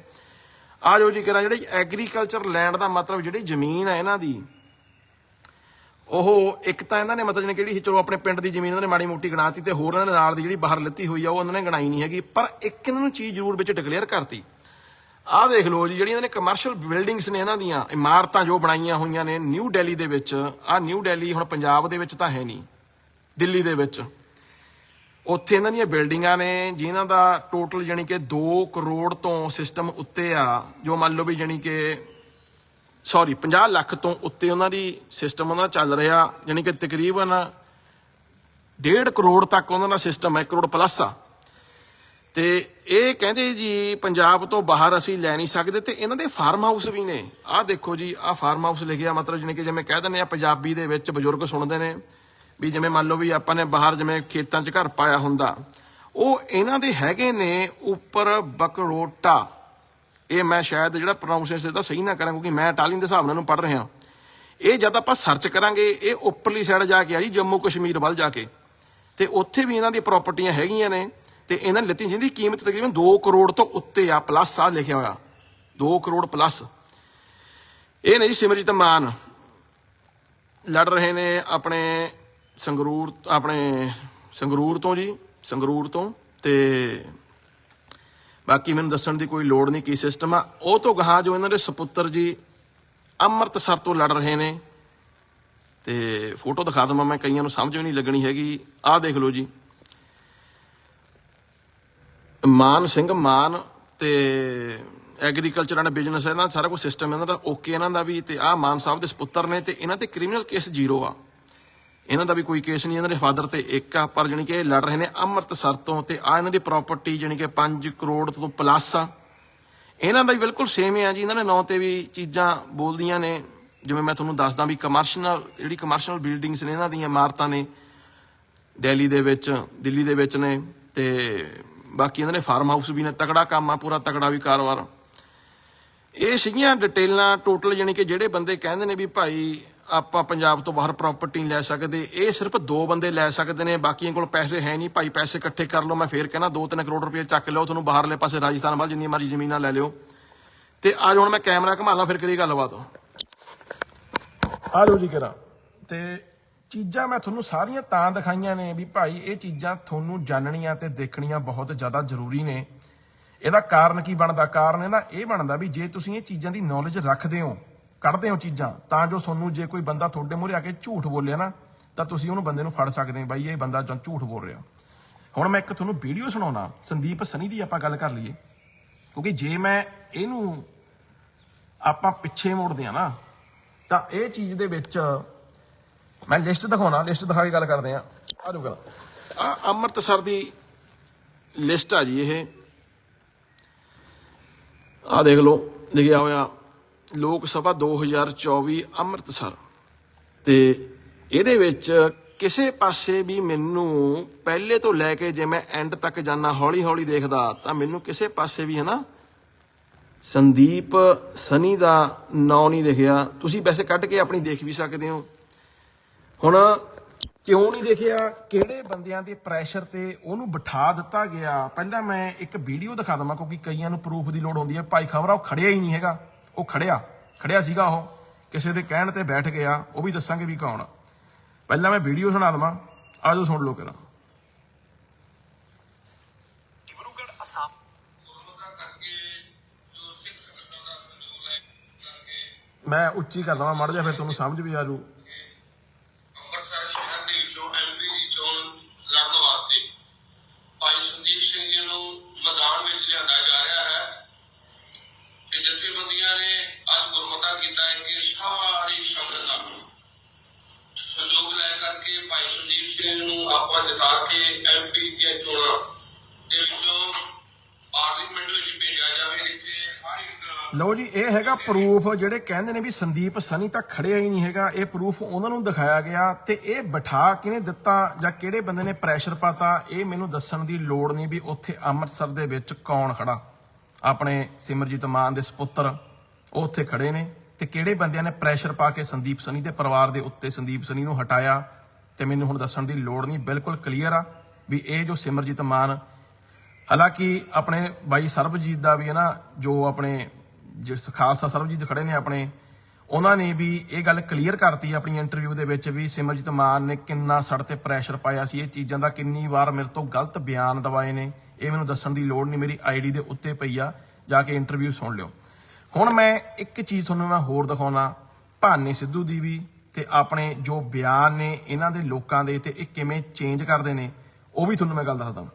ਆ ਜੋ ਜੀ ਕਿਰਾ, ਜਿਹੜੀ ਐਗਰੀਕਲਚਰ ਲੈਂਡ ਦਾ ਮਤਲਬ ਜਿਹੜੀ ਜ਼ਮੀਨ ਹੈ ਇਹਨਾਂ ਦੀ ਉਹ ਇੱਕ ਤਾਂ ਇਹਨਾਂ ਨੇ ਮਤਲਬ ਜਿਹਨੇ ਕਿਹੜੀ ਸੀ, ਚਲੋ ਆਪਣੇ ਪਿੰਡ ਦੀ ਜ਼ਮੀਨ ਇਹਨਾਂ ਨੇ ਮਾੜੀ ਮੋਟੀ ਗਣਾਤੀ ਤੇ ਹੋਰ ਇਹਨਾਂ ਦੇ ਨਾਲ ਦੀ ਜਿਹੜੀ ਬਾਹਰ ਲੱਤੀ ਹੋਈ ਆ, ਉਹ ਇਹਨਾਂ ਨੇ ਗਣਾਈ ਨਹੀਂ ਹੈਗੀ, ਪਰ ਇੱਕ ਇਹਨਾਂ ਨੂੰ ਚੀਜ਼ ਜ਼ਰੂਰ ਵਿੱਚ ਡਿਕਲੇਅਰ ਕਰਤੀ। ਆਹ ਦੇਖ ਲਓ ਜੀ, ਜਿਹੜੀਆਂ ਇਹਨਾਂ ਨੇ ਕਮਰਸ਼ੀਅਲ ਬਿਲਡਿੰਗਸ ਨੇ ਇਹਨਾਂ ਦੀਆਂ, ਇਮਾਰਤਾਂ ਜੋ ਬਣਾਈਆਂ ਹੋਈਆਂ ਨੇ ਨਿਊ ਦਿੱਲੀ ਦੇ ਵਿੱਚ, ਆਹ ਨਿਊ ਦਿੱਲੀ ਹੁਣ ਪੰਜਾਬ ਦੇ ਵਿੱਚ ਤਾਂ ਹੈ ਨਹੀਂ, ਦਿੱਲੀ ਦੇ ਵਿੱਚ। ਉੱਥੇ ਇਹਨਾਂ ਦੀਆਂ ਬਿਲਡਿੰਗਾਂ ਨੇ, ਜਿਨ੍ਹਾਂ ਦਾ ਟੋਟਲ ਜਾਨੀ ਕਿ 2 ਕਰੋੜ ਤੋਂ ਸਿਸਟਮ ਉੱਤੇ ਆ, ਜੋ ਮੰਨ ਲਓ ਵੀ ਜਾਨੀ ਕਿ ਸੌਰੀ 50 ਲੱਖ ਤੋਂ ਉੱਤੇ ਉਹਨਾਂ ਦੀ ਸਿਸਟਮ ਉਹਨਾਂ ਦਾ ਚੱਲ ਰਿਹਾ ਜਾਨੀ ਕਿ ਤਕਰੀਬਨ 1.5 ਕਰੋੜ ਤੱਕ ਉਹਨਾਂ ਦਾ ਸਿਸਟਮ ਹੈ ਕਰੋੜ ਪਲੱਸ ਆ। ਤੇ ਇਹ ਕਹਿੰਦੇ ਜੀ, ਪੰਜਾਬ ਤੋਂ ਬਾਹਰ ਅਸੀਂ ਲੈ ਨਹੀਂ ਸਕਦੇ ਤੇ ਇਹਨਾਂ ਦੇ ਫਾਰਮ ਹਾਊਸ ਵੀ ਨੇ। ਆਹ ਦੇਖੋ ਜੀ, ਆਹ ਫਾਰਮ ਹਾਊਸ ਲਿਖਿਆ, ਮਤਲਬ ਜਿਵੇਂ ਕਿ ਜਿਵੇਂ ਕਹਿ ਦਿੰਦੇ ਆ, ਪੰਜਾਬੀ ਦੇ ਵਿੱਚ ਬਜ਼ੁਰਗ ਸੁਣਦੇ ਨੇ ਵੀ ਜਿਵੇਂ ਮੰਨ ਲਓ ਵੀ ਆਪਾਂ ਨੇ ਬਾਹਰ ਜਿਵੇਂ ਖੇਤਾਂ 'ਚ ਘਰ ਪਾਇਆ ਹੁੰਦਾ, ਉਹ ਇਹਨਾਂ ਦੇ ਹੈਗੇ ਨੇ ਉੱਪਰ ਬਕਰੋਟਾ। ਇਹ ਮੈਂ ਸ਼ਾਇਦ ਜਿਹੜਾ ਪ੍ਰੋਨਾਂਸੀਏਸ਼ਨ ਇਹਦਾ ਸਹੀ ਨਾ ਕਰਾਂ, ਕਿਉਂਕਿ ਮੈਂ ਇਟਾਲੀਅਨ ਦੇ ਹਿਸਾਬ ਨਾਲ ਇਹਨੂੰ ਪੜ੍ਹ ਰਿਹਾ। ਇਹ ਜਦ ਆਪਾਂ ਸਰਚ ਕਰਾਂਗੇ, ਇਹ ਉੱਪਰਲੀ ਸਾਈਡ ਜਾ ਕੇ ਆ ਜੀ, ਜੰਮੂ ਕਸ਼ਮੀਰ ਵੱਲ ਜਾ ਕੇ। ਤੇ ਉੱਥੇ ਵੀ ਇਹਨਾਂ ਦੀ ਪ੍ਰਾਪਰਟੀਆਂ ਹੈਗੀਆਂ ਨੇ, ਤੇ ਇਹਨਾਂ ਨੇ ਲਿੱਤੀ ਜਿਹਦੀ ਕੀਮਤ ਤਕਰੀਬਨ 2 ਕਰੋੜ ਤੋਂ ਉੱਤੇ ਆ ਪਲੱਸ ਆ ਲਿਖਿਆ ਹੋਇਆ। 2 ਕਰੋੜ ਪਲੱਸ ਇਹ ਨੇ ਜੀ ਸਿਮਰਜੀਤ ਮਾਨ। ਲੜ ਰਹੇ ਨੇ ਆਪਣੇ ਸੰਗਰੂਰ ਆਪਣੇ ਸੰਗਰੂਰ ਤੋਂ ਜੀ, ਸੰਗਰੂਰ ਤੋਂ ਤੇ ਬਾਕੀ ਮੈਨੂੰ ਦੱਸਣ ਦੀ ਕੋਈ ਲੋੜ ਨਹੀਂ ਕੀ ਸਿਸਟਮ ਆ। ਉਹ ਤੋਂ ਗਾਹਾਂ ਜੋ ਇਹਨਾਂ ਦੇ ਸੁਪੁੱਤਰ ਜੀ ਅੰਮ੍ਰਿਤਸਰ ਤੋਂ ਲੜ ਰਹੇ ਨੇ, ਤੇ ਫੋਟੋ ਦਿਖਾ ਦਵਾਂ ਮੈਂ, ਕਈਆਂ ਨੂੰ ਸਮਝ ਵੀ ਨਹੀਂ ਲੱਗਣੀ ਹੈਗੀ। ਆਹ ਦੇਖ ਲਓ ਜੀ। ਮਾਨ ਸਿੰਘ ਮਾਨ ਤੇ ਐਗਰੀਕਲਚਰ ਐਂਡ ਬਿਜ਼ਨਸ ਇਹਨਾਂ ਦਾ ਸਾਰਾ ਕੁਝ ਸਿਸਟਮ ਇਹਨਾਂ ਦਾ ਓਕੇ ਇਹਨਾਂ ਦਾ ਵੀ, ਤੇ ਆਹ ਮਾਨ ਸਾਹਿਬ ਦੇ ਸੁਪੁੱਤਰ ਨੇ, ਤੇ ਇਹਨਾਂ ਤੇ ਕ੍ਰਿਮੀਨਲ ਕੇਸ ਜ਼ੀਰੋ ਆ। ਇਹਨਾਂ ਦਾ ਵੀ ਕੋਈ ਕੇਸ ਨਹੀਂ, ਇਹਨਾਂ ਦੇ ਫਾਦਰ ਤੇ ਇੱਕ ਆ, ਪਰ ਜਾਣੀ ਕਿ ਇਹ ਲੜ ਰਹੇ ਨੇ ਅੰਮ੍ਰਿਤਸਰ ਤੋਂ ਤੇ ਆ ਇਹਨਾਂ ਦੀ ਪ੍ਰਾਪਰਟੀ ਜਾਣੀ ਕਿ 5 ਕਰੋੜ ਤੋਂ ਪਲੱਸ ਆ। ਇਹਨਾਂ ਦਾ ਵੀ ਬਿਲਕੁਲ ਸੇਮ ਹੀ ਆ ਜੀ, ਇਹਨਾਂ ਦੇ ਨਾਂ ਤੇ ਵੀ ਚੀਜ਼ਾਂ ਬੋਲਦੀਆਂ ਨੇ। ਜਿਵੇਂ ਮੈਂ ਤੁਹਾਨੂੰ ਦੱਸਦਾ ਵੀ ਕਮਰਸ਼ੀਅਲ ਜਿਹੜੀ ਕਮਰਸ਼ੀਅਲ ਬਿਲਡਿੰਗਸ ਨੇ ਇਹਨਾਂ ਦੀਆਂ ਇਮਾਰਤਾਂ ਨੇ, ਦਿੱਲੀ ਦੇ ਵਿੱਚ, ਦਿੱਲੀ ਦੇ ਵਿੱਚ ਨੇ ਤੇ ਬਾਕੀ ਇਹਨਾਂ ਨੇ ਫਾਰਮ ਹਾਊਸ ਵੀ ਨੇ, ਤਕੜਾ ਕੰਮ ਆ, ਪੂਰਾ ਤਕੜਾ ਵੀ ਕਾਰੋਬਾਰ। ਇਹ ਸੀਗੀਆਂ ਡਿਟੇਲਾਂ ਟੋਟਲ ਜਾਨੀ ਕਿ ਜਿਹੜੇ ਬੰਦੇ ਕਹਿੰਦੇ ਨੇ ਵੀ ਭਾਈ ਆਪਾਂ ਪੰਜਾਬ ਤੋਂ ਬਾਹਰ ਪ੍ਰਾਪਰਟੀ ਲੈ ਸਕਦੇ। ਇਹ ਸਿਰਫ ਦੋ ਬੰਦੇ ਲੈ ਸਕਦੇ ਨੇ, ਬਾਕੀਆਂ ਕੋਲ ਪੈਸੇ ਹੈ ਨਹੀਂ। ਭਾਈ, ਪੈਸੇ ਇਕੱਠੇ ਕਰ ਲਓ, ਮੈਂ ਫੇਰ ਕਹਿੰਦਾ 2-3 ਕਰੋੜ ਰੁਪਏ ਚੱਕ ਲਓ ਤੁਹਾਨੂੰ ਬਾਹਰਲੇ ਪਾਸੇ ਰਾਜਸਥਾਨ ਵੱਲ ਜਿੰਨੀ ਮਰਜ਼ੀ ਜ਼ਮੀਨਾਂ ਲੈ ਲਿਓ। ਤੇ ਅੱਜ ਹੁਣ ਮੈਂ ਕੈਮਰਾ ਘੁਮਾ ਲਾਂ, ਫਿਰ ਕਰੀ ਗੱਲਬਾਤ ਆ ਲਓ ਜੀ ਕਰਾ। ਤੇ ਚੀਜ਼ਾਂ ਮੈਂ ਤੁਹਾਨੂੰ ਸਾਰੀਆਂ ਤਾਂ ਦਿਖਾਈਆਂ ਨੇ ਵੀ ਭਾਈ, ਇਹ ਚੀਜ਼ਾਂ ਤੁਹਾਨੂੰ ਜਾਣਨੀਆਂ ਤੇ ਦੇਖਣੀਆਂ ਬਹੁਤ ਜ਼ਿਆਦਾ ਜ਼ਰੂਰੀ ਨੇ। ਇਹਦਾ ਕਾਰਨ ਕੀ ਬਣਦਾ? ਕਾਰਨ ਇਹਦਾ ਇਹ ਬਣਦਾ ਵੀ ਜੇ ਤੁਸੀਂ ਇਹ ਚੀਜ਼ਾਂ ਦੀ ਨੌਲੇਜ ਰੱਖਦੇ ਹੋ ਕੱਢਦੇ ਹੋ ਚੀਜ਼ਾਂ, ਤਾਂ ਜੋ ਤੁਹਾਨੂੰ ਜੇ ਕੋਈ ਬੰਦਾ ਤੁਹਾਡੇ ਮੂਹਰੇ ਆ ਕੇ ਝੂਠ ਬੋਲਿਆ ਨਾ, ਤਾਂ ਤੁਸੀਂ ਉਹਨੂੰ ਬੰਦੇ ਨੂੰ ਫੜ ਸਕਦੇ ਹੋ, ਬਾਈ ਇਹ ਬੰਦਾ ਝੂਠ ਬੋਲ ਰਿਹਾ। ਹੁਣ ਮੈਂ ਇੱਕ ਤੁਹਾਨੂੰ ਵੀਡੀਓ ਸੁਣਾਉਣਾ, ਸੰਦੀਪ ਸਨੀ ਦੀ ਆਪਾਂ ਗੱਲ ਕਰ ਲਈਏ। ਕਿਉਂਕਿ ਜੇ ਮੈਂ ਇਹਨੂੰ ਆਪਾਂ ਪਿੱਛੇ ਮੋੜਦੇ ਆ ਨਾ, ਤਾਂ ਇਹ ਚੀਜ਼ ਦੇ ਵਿੱਚ ਮੈਂ ਲਿਸਟ ਦਿਖਾਉਣਾ, ਲਿਸਟ ਦਿਖਾ ਕੇ ਗੱਲ ਕਰਦੇ ਆ ਆ ਜੋ ਗੱਲ ਆ ਅੰਮ੍ਰਿਤਸਰ ਦੀ ਲਿਸਟ ਆ ਜੀ ਇਹ। ਆ ਦੇਖ ਲਓ, ਲਿਖਿਆ ਹੋਇਆ ਲੋਕ ਸਭਾ 2024 ਅੰਮ੍ਰਿਤਸਰ। ਤੇ ਇਹਦੇ ਵਿੱਚ ਕਿਸੇ ਪਾਸੇ ਵੀ ਮੈਨੂੰ ਪਹਿਲੇ ਤੋਂ ਲੈ ਕੇ ਜੇ ਮੈਂ ਐਂਡ ਤੱਕ ਜਾਣਾ ਹੌਲੀ ਹੌਲੀ ਦੇਖਦਾ, ਤਾਂ ਮੈਨੂੰ ਕਿਸੇ ਪਾਸੇ ਵੀ ਹਨਾ, ਸੰਦੀਪ ਸਨੀ ਦਾ ਨਾਂ ਨਹੀਂ ਦਿਖਿਆ। ਤੁਸੀਂ ਵੈਸੇ ਕੱਢ ਕੇ ਆਪਣੀ ਦੇਖ ਵੀ ਸਕਦੇ ਹੋ। ਹੁਣ ਕਿਉਂ ਨਹੀਂ ਦੇਖਿਆ? ਕਿਹੜੇ ਬੰਦਿਆਂ ਦੇ ਪ੍ਰੈਸ਼ਰ ਤੇ ਉਹਨੂੰ ਬਿਠਾ ਦਿੱਤਾ ਗਿਆ? ਪਹਿਲਾਂ ਮੈਂ ਇੱਕ ਵੀਡੀਓ ਦਿਖਾ ਦਵਾਂ, ਕਿਉਂਕਿ ਕਈਆਂ ਨੂੰ ਪ੍ਰੂਫ ਦੀ ਲੋੜ ਹੁੰਦੀ ਹੈ ਭਾਈ ਖਬਰ, ਉਹ ਖੜਿਆ ਹੀ ਨਹੀਂ ਹੈਗਾ। ਉਹ ਖੜਿਆ ਖੜਿਆ ਸੀਗਾ ਉਹ। ਕਿਸੇ ਦੇ ਕਹਿਣ ਤੇ ਬੈਠ ਗਿਆ ਉਹ ਵੀ ਦੱਸਾਂਗੇ ਵੀ ਕੌਣ ਪਹਿਲਾਂ ਮੈਂ ਵੀਡੀਓ ਸੁਣਾ ਦਵਾਂ ਆਜੋ ਸੁਣ ਲੋ ਕਿਰਾ ਮੈਂ ਉੱਚੀ ਕਰ ਲਵਾਂ ਮੜ ਜਾ ਫਿਰ ਤੁਹਾਨੂੰ ਸਮਝ ਵੀ ਆ ਜੂ ਲਓ ਜੀ, ਇਹ ਹੈਗਾ ਪ੍ਰੂਫ ਜਿਹੜੇ ਕਹਿੰਦੇ ਨੇ ਵੀ ਸੰਦੀਪ ਸਨੀ ਤਾਂ ਖੜਿਆ ਹੀ ਨਹੀਂ ਹੈਗਾ। ਇਹ ਪ੍ਰੂਫ ਉਹਨਾਂ ਨੂੰ ਦਿਖਾਇਆ ਗਿਆ ਤੇ ਇਹ ਬਿਠਾ ਕਿਹਨੇ ਦਿੱਤਾ ਜਾਂ ਕਿਹੜੇ ਬੰਦੇ ਨੇ ਪ੍ਰੈਸ਼ਰ ਪਾਤਾ, ਇਹ ਮੈਨੂੰ ਦੱਸਣ ਦੀ ਲੋੜ ਨਹੀਂ ਵੀ ਉੱਥੇ ਅੰਮ੍ਰਿਤਸਰ ਦੇ ਵਿੱਚ ਕੌਣ ਖੜਾ। ਆਪਣੇ ਸਿਮਰਜੀਤ ਮਾਨ ਦੇ ਸੁਪੁੱਤਰ, ਉਹ ਉੱਥੇ ਖੜੇ ਨੇ ਤੇ ਕਿਹੜੇ ਬੰਦਿਆਂ ਨੇ ਪ੍ਰੈਸ਼ਰ ਪਾ ਕੇ ਸੰਦੀਪ ਸਨੀ ਦੇ ਪਰਿਵਾਰ ਦੇ ਉੱਤੇ ਸੰਦੀਪ ਸਨੀ ਨੂੰ ਹਟਾਇਆ? ਤੇ ਮੈਨੂੰ ਹੁਣ ਦੱਸਣ ਦੀ ਲੋੜ ਨਹੀਂ, ਬਿਲਕੁਲ ਕਲੀਅਰ ਆ ਵੀ ਇਹ ਜੋ ਸਿਮਰਜੀਤ ਮਾਨ, ਹਾਲਾਂਕਿ ਆਪਣੇ ਬਾਈ ਸਰਬਜੀਤ ਦਾ ਵੀ ਹੈ ਨਾ, ਜੋ ਆਪਣੇ ਜਿਸ ਖਾਲਸਾ ਸਰਬਜੀਤ ਖੜੇ ਨੇ ਆਪਣੇ, ਉਹਨਾਂ ਨੇ ਵੀ ਇਹ ਗੱਲ ਕਲੀਅਰ ਕਰਤੀ ਆਪਣੀ ਇੰਟਰਵਿਊ ਦੇ ਵਿੱਚ ਵੀ ਸਿਮਰਜੀਤ ਮਾਨ ਨੇ ਕਿੰਨਾ ਸੜ ਤੇ ਪ੍ਰੈਸ਼ਰ ਪਾਇਆ ਸੀ, ਇਹ ਚੀਜ਼ਾਂ ਦਾ ਕਿੰਨੀ ਵਾਰ ਮੇਰੇ ਤੋਂ ਗਲਤ ਬਿਆਨ ਦਵਾਏ ਨੇ, ਇਹ ਮੈਨੂੰ ਦੱਸਣ ਦੀ ਲੋੜ ਨਹੀਂ, ਮੇਰੀ ਆਈਡੀ ਦੇ ਉੱਤੇ ਪਈ ਆ, ਜਾ ਕੇ ਇੰਟਰਵਿਊ ਸੁਣ ਲਿਓ। ਹੁਣ ਮੈਂ ਇੱਕ ਚੀਜ਼ ਤੁਹਾਨੂੰ ਮੈਂ ਹੋਰ ਦਿਖਾਉਣਾ, ਭਾਨੇ ਸਿੱਧੂ ਦੀ ਵੀ ਤੇ ਆਪਣੇ ਜੋ ਬਿਆਨ ਨੇ ਇਹਨਾਂ ਦੇ ਲੋਕਾਂ ਦੇ ਤੇ ਇਹ ਕਿਵੇਂ ਚੇਂਜ ਕਰਦੇ ਨੇ, ਉਹ ਵੀ ਤੁਹਾਨੂੰ ਮੈਂ ਗੱਲ ਦੱਸਦਾ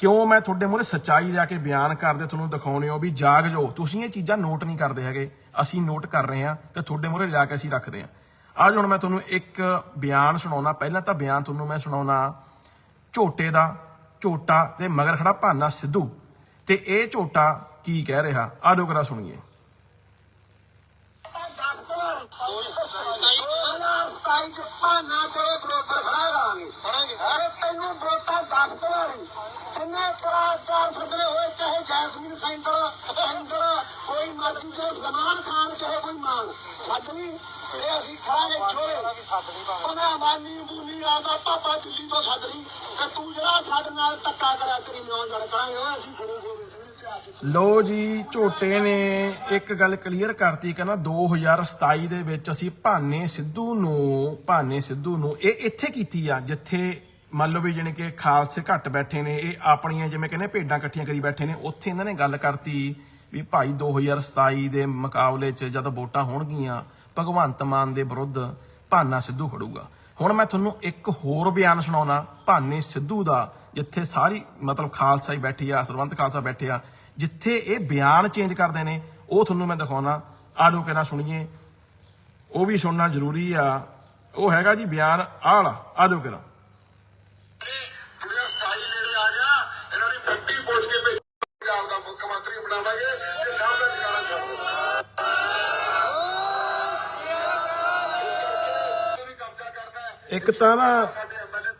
ਕਿਉਂ ਮੈਂ ਤੁਹਾਡੇ ਮੂਹਰੇ ਸੱਚਾਈ ਜਾ ਕੇ ਬਿਆਨ ਕਰਦੇ ਤੁਹਾਨੂੰ ਦਿਖਾਉਣੇ ਹੋ ਵੀ ਜਾਗ ਜੋ ਤੁਸੀਂ ਇਹ ਚੀਜ਼ਾਂ ਨੋਟ ਨਹੀਂ ਕਰਦੇ ਹੈਗੇ। ਅਸੀਂ ਨੋਟ ਕਰ ਰਹੇ ਹਾਂ ਤੇ ਤੁਹਾਡੇ ਮੂਹਰੇ ਲਿਆ ਕੇ ਅਸੀਂ ਰੱਖਦੇ ਹਾਂ। ਅੱਜ ਹੁਣ ਮੈਂ ਤੁਹਾਨੂੰ ਇੱਕ ਬਿਆਨ ਸੁਣਾਉਣਾ। ਪਹਿਲਾਂ ਤਾਂ ਬਿਆਨ ਤੁਹਾਨੂੰ ਮੈਂ ਸੁਣਾਉਣਾ। ਝੋਟੇ ਦਾ ਝੋਟਾ ਤੇ ਮਗਰ ਖੜਾ ਭਾਨਾ ਸਿੱਧੂ। ਤੇ ਇਹ ਝੋਟਾ ਕੀ ਕਹਿ ਰਿਹਾ? ਆ ਜੋ ਕਰਾ ਸੁਣੀਏ। ਜਿੰਨੇ ਕਲਾਕਾਰ ਹੋਏ, ਚਾਹੇ ਜੈਸਮੀਨ ਸੈਂਟਰ ਸੈਂਟਰ, ਕੋਈ ਮਰਜ਼ੀ ਚਾਹੇ ਸਲਮਾਨ ਖਾਨ, ਚਾਹੇ ਕੋਈ ਮਾਨ। ਸੱਦਣੀ ਤੇ ਅਸੀਂ ਖੜਾਂਗੇ ਛੋਏ। ਉਹਨਾਂ ਮਾਨੀ ਬੂਨੀ ਆਦਾ ਪਾਪਾ ਦਿੱਲੀ ਤੋਂ ਸੱਦਣੀ ਤੇ ਤੂੰ ਜਿਹੜਾ ਸਾਡੇ ਨਾਲ ਧੱਕਾ ਕਰਿਆ ਤੇਰੀ ਨੌ ਜੜ ਕਰਾਂਗੇ ਓਏ ਅਸੀਂ ਖੜੇ ਹੋ ਲੋ ਜੀ, ਝੋਟੇ ਨੇ ਇੱਕ ਗੱਲ ਕਲੀਅਰ ਕਰਤੀ, ਕਹਿੰਦਾ 2027 ਦੇ ਵਿੱਚ ਅਸੀਂ ਭਾਨੇ ਸਿੱਧੂ ਨੂੰ, ਭਾਨੇ ਸਿੱਧੂ ਨੂੰ ਇਹ ਇੱਥੇ ਕੀਤੀ ਆ, ਜਿੱਥੇ ਮੰਨ ਲਓ ਵੀ ਜਾਣੀ ਕਿ ਖਾਲਸੇ ਘੱਟ ਬੈਠੇ ਨੇ, ਇਹ ਆਪਣੀਆਂ ਜਿਵੇਂ ਕਹਿੰਦੇ ਭੇਡਾਂ ਇਕੱਠੀਆਂ ਕਰੀ ਬੈਠੇ ਨੇ, ਉੱਥੇ ਇਹਨਾਂ ਨੇ ਗੱਲ ਕਰਤੀ ਵੀ ਭਾਈ 2027 ਦੇ ਮੁਕਾਬਲੇ 'ਚ ਜਦ ਵੋਟਾਂ ਹੋਣਗੀਆਂ, ਭਗਵੰਤ ਮਾਨ ਦੇ ਵਿਰੁੱਧ ਭਾਨਾ ਸਿੱਧੂ ਖੜੂਗਾ। ਹੁਣ ਮੈਂ ਤੁਹਾਨੂੰ ਇੱਕ ਹੋਰ ਬਿਆਨ ਸੁਣਾਉਣਾ, ਭਾਨੇ ਸਿੱਧੂ ਦਾ, ਜਿੱਥੇ ਸਾਰੀ ਮਤਲਬ ਖਾਲਸਾ ਹੀ ਬੈਠੀ ਆ ਸਰਵੰਤ ਖਾਲਸਾ ਬੈਠੇ ਆ, ਜਿੱਥੇ ਇਹ ਬਿਆਨ ਚੇਂਜ ਕਰਦੇ ਨੇ, ਉਹ ਤੁਹਾਨੂੰ ਮੈਂ ਦਿਖਾਉਣਾ। ਆਜੋ ਕਿਹਨਾਂ ਸੁਣੀਏ। ਉਹ ਵੀ ਸੁਣਨਾ ਜ਼ਰੂਰੀ ਆ। ਉਹ ਹੈਗਾ ਜੀ ਬਿਆਨ ਆਲਾ। ਵਾਲਾ ਆਜੋ ਕਿਹਨਾਂ ਇੱਕ ਤਾਂ ਨਾ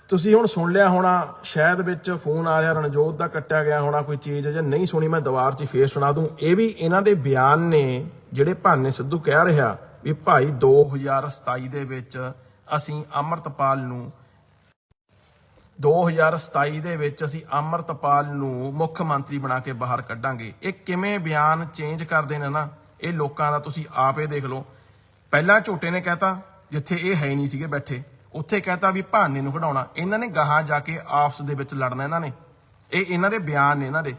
ਤੁਸੀਂ ਹੁਣ ਸੁਣ ਲਿਆ ਹੋਣਾ, ਸ਼ਾਇਦ ਵਿੱਚ ਫੋਨ ਆ ਰਿਹਾ, ਰਣਜੋਤ ਦਾ ਕੱਟਿਆ ਗਿਆ ਹੋਣਾ, ਕੋਈ ਚੀਜ਼ ਜੇ ਨਹੀਂ ਸੁਣੀ, ਮੈਂ ਦੁਬਾਰ 'ਚ ਫੇਰ ਸੁਣਾ ਦੂੰ। ਇਹ ਵੀ ਇਹਨਾਂ ਦੇ ਬਿਆਨ ਨੇ ਜਿਹੜੇ ਭਾਨੇ ਸਿੱਧੂ ਕਹਿ ਰਿਹਾ ਵੀ ਭਾਈ 2027 ਦੇ ਵਿੱਚ ਅਸੀਂ ਅਮਰਤਪਾਲ ਨੂੰ 2027 ਦੇ ਵਿੱਚ ਅਸੀਂ ਅਮਰਤਪਾਲ ਨੂੰ ਮੁੱਖ ਮੰਤਰੀ ਬਣਾ ਕੇ ਬਾਹਰ ਕੱਢਾਂਗੇ। ਇਹ ਕਿਵੇਂ ਬਿਆਨ ਚੇਂਜ ਕਰਦੇ ਨੇ ਨਾ, ਇਹ ਲੋਕਾਂ ਦਾ ਤੁਸੀਂ ਆਪੇ ਦੇਖ ਲਓ। ਪਹਿਲਾਂ ਝੋਟੇ ਨੇ ਕਹਿਤਾ, ਜਿੱਥੇ ਇਹ ਹੈ ਨਹੀਂ ਸੀਗੇ ਬੈਠੇ। ਉੱਥੇ ਕਹਿਤਾ ਵੀ ਭਾਨੇ ਨੂੰ ਕਢਾਉਣਾ ਇਹਨਾਂ ਨੇ ਗਾਹਾਂ ਜਾ ਕੇ ਆਪਸ ਦੇ ਵਿੱਚ ਲੜਨਾ ਇਹਨਾਂ ਨੇ। ਇਹ ਇਹਨਾਂ ਦੇ ਬਿਆਨ ਨੇ ਇਹਨਾਂ ਦੇ।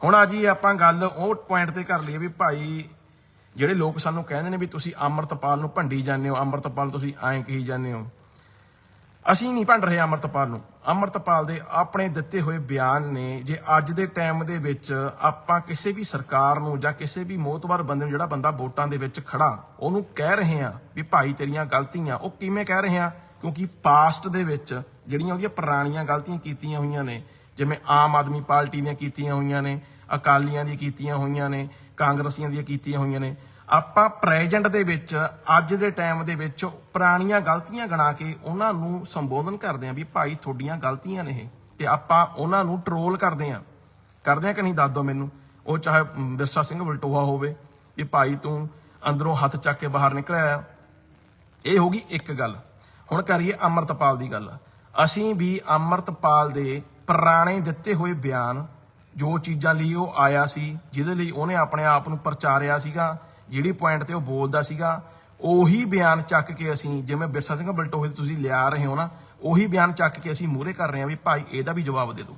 ਹੁਣ ਆ ਆਪਾਂ ਗੱਲ ਉਹ ਪੁਆਇੰਟ ਤੇ ਕਰ ਲਈਏ ਵੀ ਭਾਈ ਜਿਹੜੇ ਲੋਕ ਸਾਨੂੰ ਕਹਿੰਦੇ ਨੇ ਵੀ ਤੁਸੀਂ ਅੰਮ੍ਰਿਤਪਾਲ ਨੂੰ ਭੰਡੀ ਜਾਂਦੇ ਹੋ, ਅੰਮ੍ਰਿਤਪਾਲ ਨੂੰ ਤੁਸੀਂ ਐਂ ਕਹੀ ਜਾਂਦੇ ਹੋ। ਅਸੀਂ ਨਹੀਂ ਭੰਡ ਰਹੇ ਅਮਰਤਪਾਲ ਨੂੰ। ਅਮਰਤਪਾਲ ਦੇ ਆਪਣੇ ਦਿੱਤੇ ਹੋਏ ਬਿਆਨ ਨੇ ਜੇ ਅੱਜ ਦੇ ਟਾਈਮ ਦੇ ਵਿੱਚ ਆਪਾਂ ਕਿਸੇ ਵੀ ਸਰਕਾਰ ਨੂੰ ਜਾਂ ਕਿਸੇ ਵੀ ਮੋਤਬਰ ਬੰਦੇ ਨੂੰ ਜਿਹੜਾ ਬੰਦਾ ਵੋਟਾਂ ਦੇ ਵਿੱਚ ਖੜਾ, ਉਹਨੂੰ ਕਹਿ ਰਹੇ ਆ ਵੀ ਭਾਈ ਤੇਰੀਆਂ ਗਲਤੀਆਂ, ਉਹ ਕਿਵੇਂ ਕਹਿ ਰਹੇ ਆ ਕਿਉਂਕਿ ਪਾਸਟ ਦੇ ਵਿੱਚ ਜਿਹੜੀਆਂ ਉਹਦੀਆਂ ਪੁਰਾਣੀਆਂ ਗਲਤੀਆਂ ਕੀਤੀਆਂ ਹੋਈਆਂ ਨੇ, ਜਿਵੇਂ ਆਮ ਆਦਮੀ ਪਾਰਟੀ ਦੀਆਂ ਕੀਤੀਆਂ ਹੋਈਆਂ ਨੇ, ਅਕਾਲੀਆਂ ਦੀਆਂ ਕੀਤੀਆਂ ਹੋਈਆਂ ਨੇ, ਕਾਂਗਰਸੀਆਂ ਦੀਆਂ ਕੀਤੀਆਂ ਹੋਈਆਂ ਨੇ ਆਪਾਂ ਪ੍ਰੈਜ਼ੈਂਟ ਦੇ ਵਿੱਚ, ਅੱਜ ਦੇ ਟਾਈਮ ਦੇ ਵਿੱਚ ਪੁਰਾਣੀਆਂ ਗਲਤੀਆਂ ਗਣਾ ਕੇ ਉਹਨਾਂ ਨੂੰ ਸੰਬੋਧਨ ਕਰਦੇ ਆਂ ਵੀ ਭਾਈ ਤੁਹਾਡੀਆਂ ਗਲਤੀਆਂ ਨੇ ਇਹ। ਤੇ ਆਪਾਂ ਉਹਨਾਂ ਨੂੰ ਟਰੋਲ ਕਰਦੇ ਆਂ ਕਰਦੇ ਆਂ ਕਿ ਨਹੀਂ ਦੱਸ ਦੋ ਮੈਨੂੰ? ਉਹ ਚਾਹੇ ਵਿਰਸਾ ਸਿੰਘ ਵਲਟੋਹਾ ਹੋਵੇ, ਵੀ ਭਾਈ ਤੂੰ ਅੰਦਰੋਂ ਹੱਥ ਚੱਕ ਕੇ ਬਾਹਰ ਨਿਕਲਿਆ ਇਹ ਹੋ ਗਈ ਇੱਕ ਗੱਲ। ਹੁਣ ਕਰੀਏ ਅਮਰਤਪਾਲ ਦੀ ਗੱਲ। ਅਸੀਂ ਵੀ ਅਮਰਤਪਾਲ ਦੇ ਪੁਰਾਣੇ ਦਿੱਤੇ ਹੋਏ ਬਿਆਨ, ਜੋ ਚੀਜ਼ਾਂ ਲਈ ਉਹ ਆਇਆ ਸੀ, ਜਿਹਦੇ ਲਈ ਉਹਨੇ ਆਪਣੇ ਆਪ ਨੂੰ ਪ੍ਰਚਾਰਿਆ ਸੀਗਾ ਜਿਹੜੀ ਪੁਆਇੰਟ ਤੇ ਉਹ ਬੋਲਦਾ ਸੀਗਾ, ਉਹੀ ਬਿਆਨ ਚੱਕ ਕੇ ਅਸੀਂ, ਜਿਵੇਂ ਬਿਰਸਾ ਸਿੰਘ ਬਲਟੋਹੇ ਤੁਸੀਂ ਲਿਆ ਰਹੇ ਹੋ ਨਾ, ਉਹੀ ਬਿਆਨ ਚੱਕ ਕੇ ਅਸੀਂ ਮੂਹਰੇ ਕਰ ਰਹੇ ਹਾਂ ਵੀ ਭਾਈ ਇਹਦਾ ਵੀ ਜਵਾਬ ਦੇ ਦਿਓ।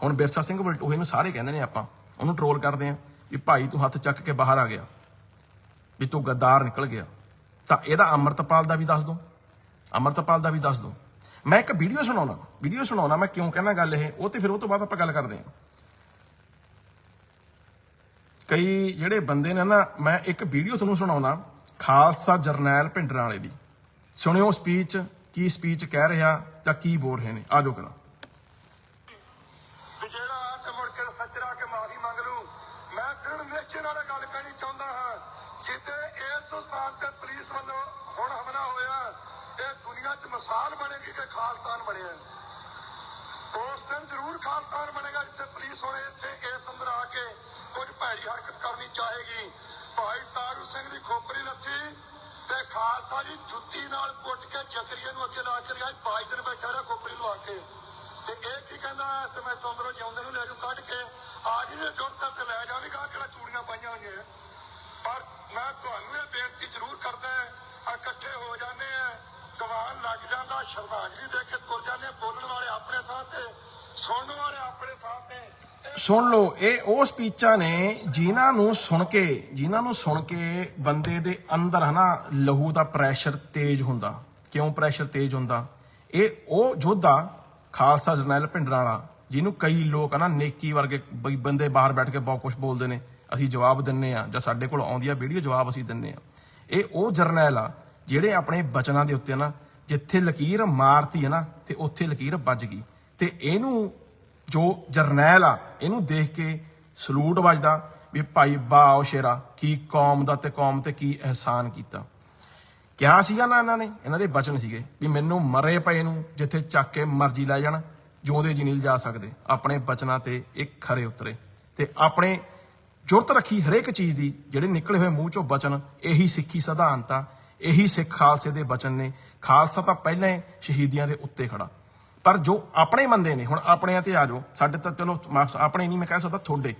ਹੁਣ ਬਿਰਸਾ ਸਿੰਘ ਬਲਟੋਹੇ ਨੂੰ ਸਾਰੇ ਕਹਿੰਦੇ ਨੇ ਆਪਾਂ, ਉਹਨੂੰ ਟਰੋਲ ਕਰਦੇ ਆਂ ਵੀ ਭਾਈ ਤੂੰ ਹੱਥ ਚੱਕ ਕੇ ਬਾਹਰ ਆ ਗਿਆ, ਵੀ ਤੂੰ ਗੱਦਾਰ ਨਿਕਲ ਗਿਆ। ਤਾਂ ਇਹਦਾ ਅਮਰਤਪਾਲ ਦਾ ਵੀ ਦੱਸ ਦੋ ਅਮਰਤਪਾਲ ਦਾ ਵੀ ਦੱਸ ਦੋ ਮੈਂ ਇੱਕ ਵੀਡੀਓ ਸੁਣਾਉਣਾ ਵੀਡੀਓ ਸੁਣਾਉਣਾ, ਮੈਂ ਕਿਉਂ ਕਹਿਣਾ ਗੱਲ ਇਹ, ਉਹ ਤੇ ਫਿਰ ਉਹ ਤੋਂ ਬਾਅਦ ਆਪਾਂ ਗੱਲ ਕਰਦੇ ਹਾਂ। ਕਈ ਜਿਹੜੇ ਬੰਦੇ ਨੇ ਨਾ, ਮੈਂ ਇੱਕ ਵੀਡੀਓ ਤੁਹਾਨੂੰ ਸੁਣਾਉਣਾ, ਖਾਲਸਾ ਜਰਨੈਲ ਭਿੰਡਰਾਂ ਵਾਲੇ ਦੀ। ਸੁਣਿਓ ਸਪੀਚ ਕੀ ਸਪੀਚ ਕਹਿ ਰਿਹਾ ਜਾਂ ਕੀ ਬੋਲ ਰਹੇ ਨੇ। ਆਜੋ ਕਰਾਂ ਜਿਹੜਾ ਆ ਕੇ ਮੁੜ ਕੇ ਸੱਜਰਾ ਕੇ ਮਾਫੀ ਮੰਗ ਲੂ ਮੈਂ ਫਿਰ ਨੇਚੇ ਨਾਲ ਗੱਲ ਕਹਿਣੀ ਚਾਹੁੰਦਾ ਹਾਂ ਜਿੱਤੇ ਇਸ ਸਥਾਨ ਤੇ ਪੁਲਿਸ ਵੱਲੋਂ ਹੁਣ ਹਮਲਾ ਹੋਇਆ, ਇਹ ਦੁਨੀਆ 'ਚ ਮਿਸਾਲ ਬਣੇਗੀ ਕਿ ਖਾਲਸਾਨ ਬਣਿਆ ਉਸ ਦਿਨ ਜ਼ਰੂਰ ਖਾਲਸਾਨ ਬਣੇਗਾ ਜਿੱਥੇ ਪੁਲਿਸ ਹੋਣੇ ਇੱਥੇ ਇਸ ਅੰਦਰ ਆ ਕੇ ਕੁਝ ਭੈੜੀ ਹਰਕਤ ਕਰਨੀ ਚਾਹੇਗੀ। ਭਾਈ ਤਾਰੂ ਸਿੰਘ ਦੀ ਖੋਪਰੀ ਲੱਥੀ ਤੇ ਖਾਲਸਾ ਦੀ ਜੁੱਤੀ ਨਾਲ ਕੁੱਟ ਕੇ ਜਕਰੀਏ ਨੂੰ ਅੱਗੇ ਲਾ ਕੇ ਰਿਹਾ ਬਾਈ ਦਿਨ ਬੈਠਾ ਰਿਹਾ ਖੋਪਰੀ ਲਵਾ ਕੇ। ਤੇ ਇਹ ਕੀ ਕਹਿੰਦਾ, ਤੇ ਮੈਂ ਤੁੰਦਰੋਂ ਜਿਉਂਦੇ ਨੂੰ ਲੈ ਜੂ ਕੱਢ ਕੇ। ਆ ਜੀ ਦੇ ਜੁਰਤ ਤੇ ਲੈ ਜਾਵੇਗਾ ਕਿਹੜਾ ਚੂੜੀਆਂ ਪਾਈਆਂ ਹੋਈਆਂ। ਪਰ ਮੈਂ ਤੁਹਾਨੂੰ ਇਹ ਬੇਨਤੀ ਜ਼ਰੂਰ ਕਰਦਾ ਇਕੱਠੇ ਹੋ ਜਾਂਦੇ ਆ। ਦੀਵਾਨ ਲੱਗ ਜਾਂਦਾ, ਸ਼ਰਧਾਂਜਲੀ ਦੇ ਕੇ ਤੁਰ ਜਾਂਦੇ ਹਾਂ। ਬੋਲਣ ਵਾਲੇ ਆਪਣੇ ਥਾਂ ਤੇ, ਸੁਣਨ ਵਾਲੇ ਆਪਣੇ ਥਾਂ ਤੇ। ਸੁਣ ਲਓ, ਇਹ ਉਹ ਸਪੀਚਾਂ ਨੇ ਜਿਨ੍ਹਾਂ ਨੂੰ ਸੁਣ ਕੇ, ਜਿਨ੍ਹਾਂ ਨੂੰ ਸੁਣ ਕੇ ਬੰਦੇ ਦੇ ਅੰਦਰ ਹਨਾ ਲਹੂ ਦਾ ਪ੍ਰੈਸ਼ਰ ਤੇਜ਼ ਹੁੰਦਾ। ਕਿਉਂ ਪ੍ਰੈਸ਼ਰ ਤੇਜ਼ ਹੁੰਦਾ? ਇਹ ਉਹ ਯੋਧਾ, ਖਾਲਸਾ ਜਰਨੈਲ ਭਿੰਡਰਾਂ ਵਾਲਾ, ਜਿਹਨੂੰ ਕਈ ਲੋਕ ਹਨਾ ਨੇਕੀ ਵਰਗੇ ਬਈ ਬੰਦੇ ਬਾਹਰ ਬੈਠ ਕੇ ਬਹੁਤ ਕੁਝ ਬੋਲਦੇ ਨੇ। ਅਸੀਂ ਜਵਾਬ ਦਿੰਨੇ ਆ, ਜਾਂ ਸਾਡੇ ਕੋਲ ਆਉਂਦੀ ਆ ਵੀਡੀਓ ਜਵਾਬ ਅਸੀਂ ਦਿੰਨੇ ਆ। ਇਹ ਉਹ ਜਰਨੈਲ ਆ, ਜਿਹੜੇ ਆਪਣੇ ਬਚਨਾਂ ਦੇ ਉੱਤੇ ਨਾ ਜਿੱਥੇ ਲਕੀਰ ਮਾਰਤੀ ਹੈ ਨਾ ਤੇ ਉੱਥੇ ਲਕੀਰ ਵੱਜ ਗਈ। ਤੇ ਇਹਨੂੰ ਜੋ ਜਰਨੈਲ ਆ, ਇਹਨੂੰ ਦੇਖ ਕੇ ਸਲੂਟ ਵੱਜਦਾ ਵੀ ਭਾਈ ਬਾਓ ਸ਼ੇਰਾ, ਕੀ ਕੌਮ ਦਾ ਤੇ ਕੌਮ ਤੇ ਕੀ ਅਹਿਸਾਨ ਕੀਤਾ। ਕਿਹਾ ਸੀਗਾ ਨਾ ਇਹਨਾਂ ਨੇ, ਇਹਨਾਂ ਦੇ ਬਚਨ ਸੀਗੇ ਵੀ ਮੈਨੂੰ ਮਰੇ ਪਏ ਨੂੰ ਜਿੱਥੇ ਚੱਕ ਕੇ ਮਰਜ਼ੀ ਲੈ ਜਾਣ, ਜਿਉਂਦੇ ਜੀ ਨਹੀਂ ਲਿਜਾ ਸਕਦੇ, ਆਪਣੇ ਬਚਨਾਂ ਤੇ ਇੱਕ ਖਰੇ ਉਤਰੇ। ਤੇ ਆਪਣੇ ਜੁਰਤ ਰੱਖੀ ਹਰੇਕ ਚੀਜ਼ ਦੀ, ਜਿਹੜੇ ਨਿਕਲੇ ਹੋਏ ਮੂੰਹ ਚੋਂ ਬਚਨ, ਇਹੀ ਸਿੱਖੀ ਸਿਧਾਂਤ ਆ, ਇਹੀ ਸਿੱਖ ਖਾਲਸੇ ਦੇ ਬਚਨ ਨੇ। ਖਾਲਸਾ ਤਾਂ ਪਹਿਲਾਂ ਸ਼ਹੀਦੀਆਂ ਦੇ ਉੱਤੇ ਖੜਾ। ਪਰ ਜੋ ਆਪਣੇ ਬੰਦੇ ਨੇ, ਹੁਣ ਆਪਣਿਆਂ ਤੇ ਆ ਜਾਓ। ਸਾਡੇ ਤਾਂ ਚਲੋ ਮਾਫ਼- ਆਪਣੇ ਨਹੀਂ ਮੈਂ ਕਹਿ ਸਕਦਾ, ਤੁਹਾਡੇ।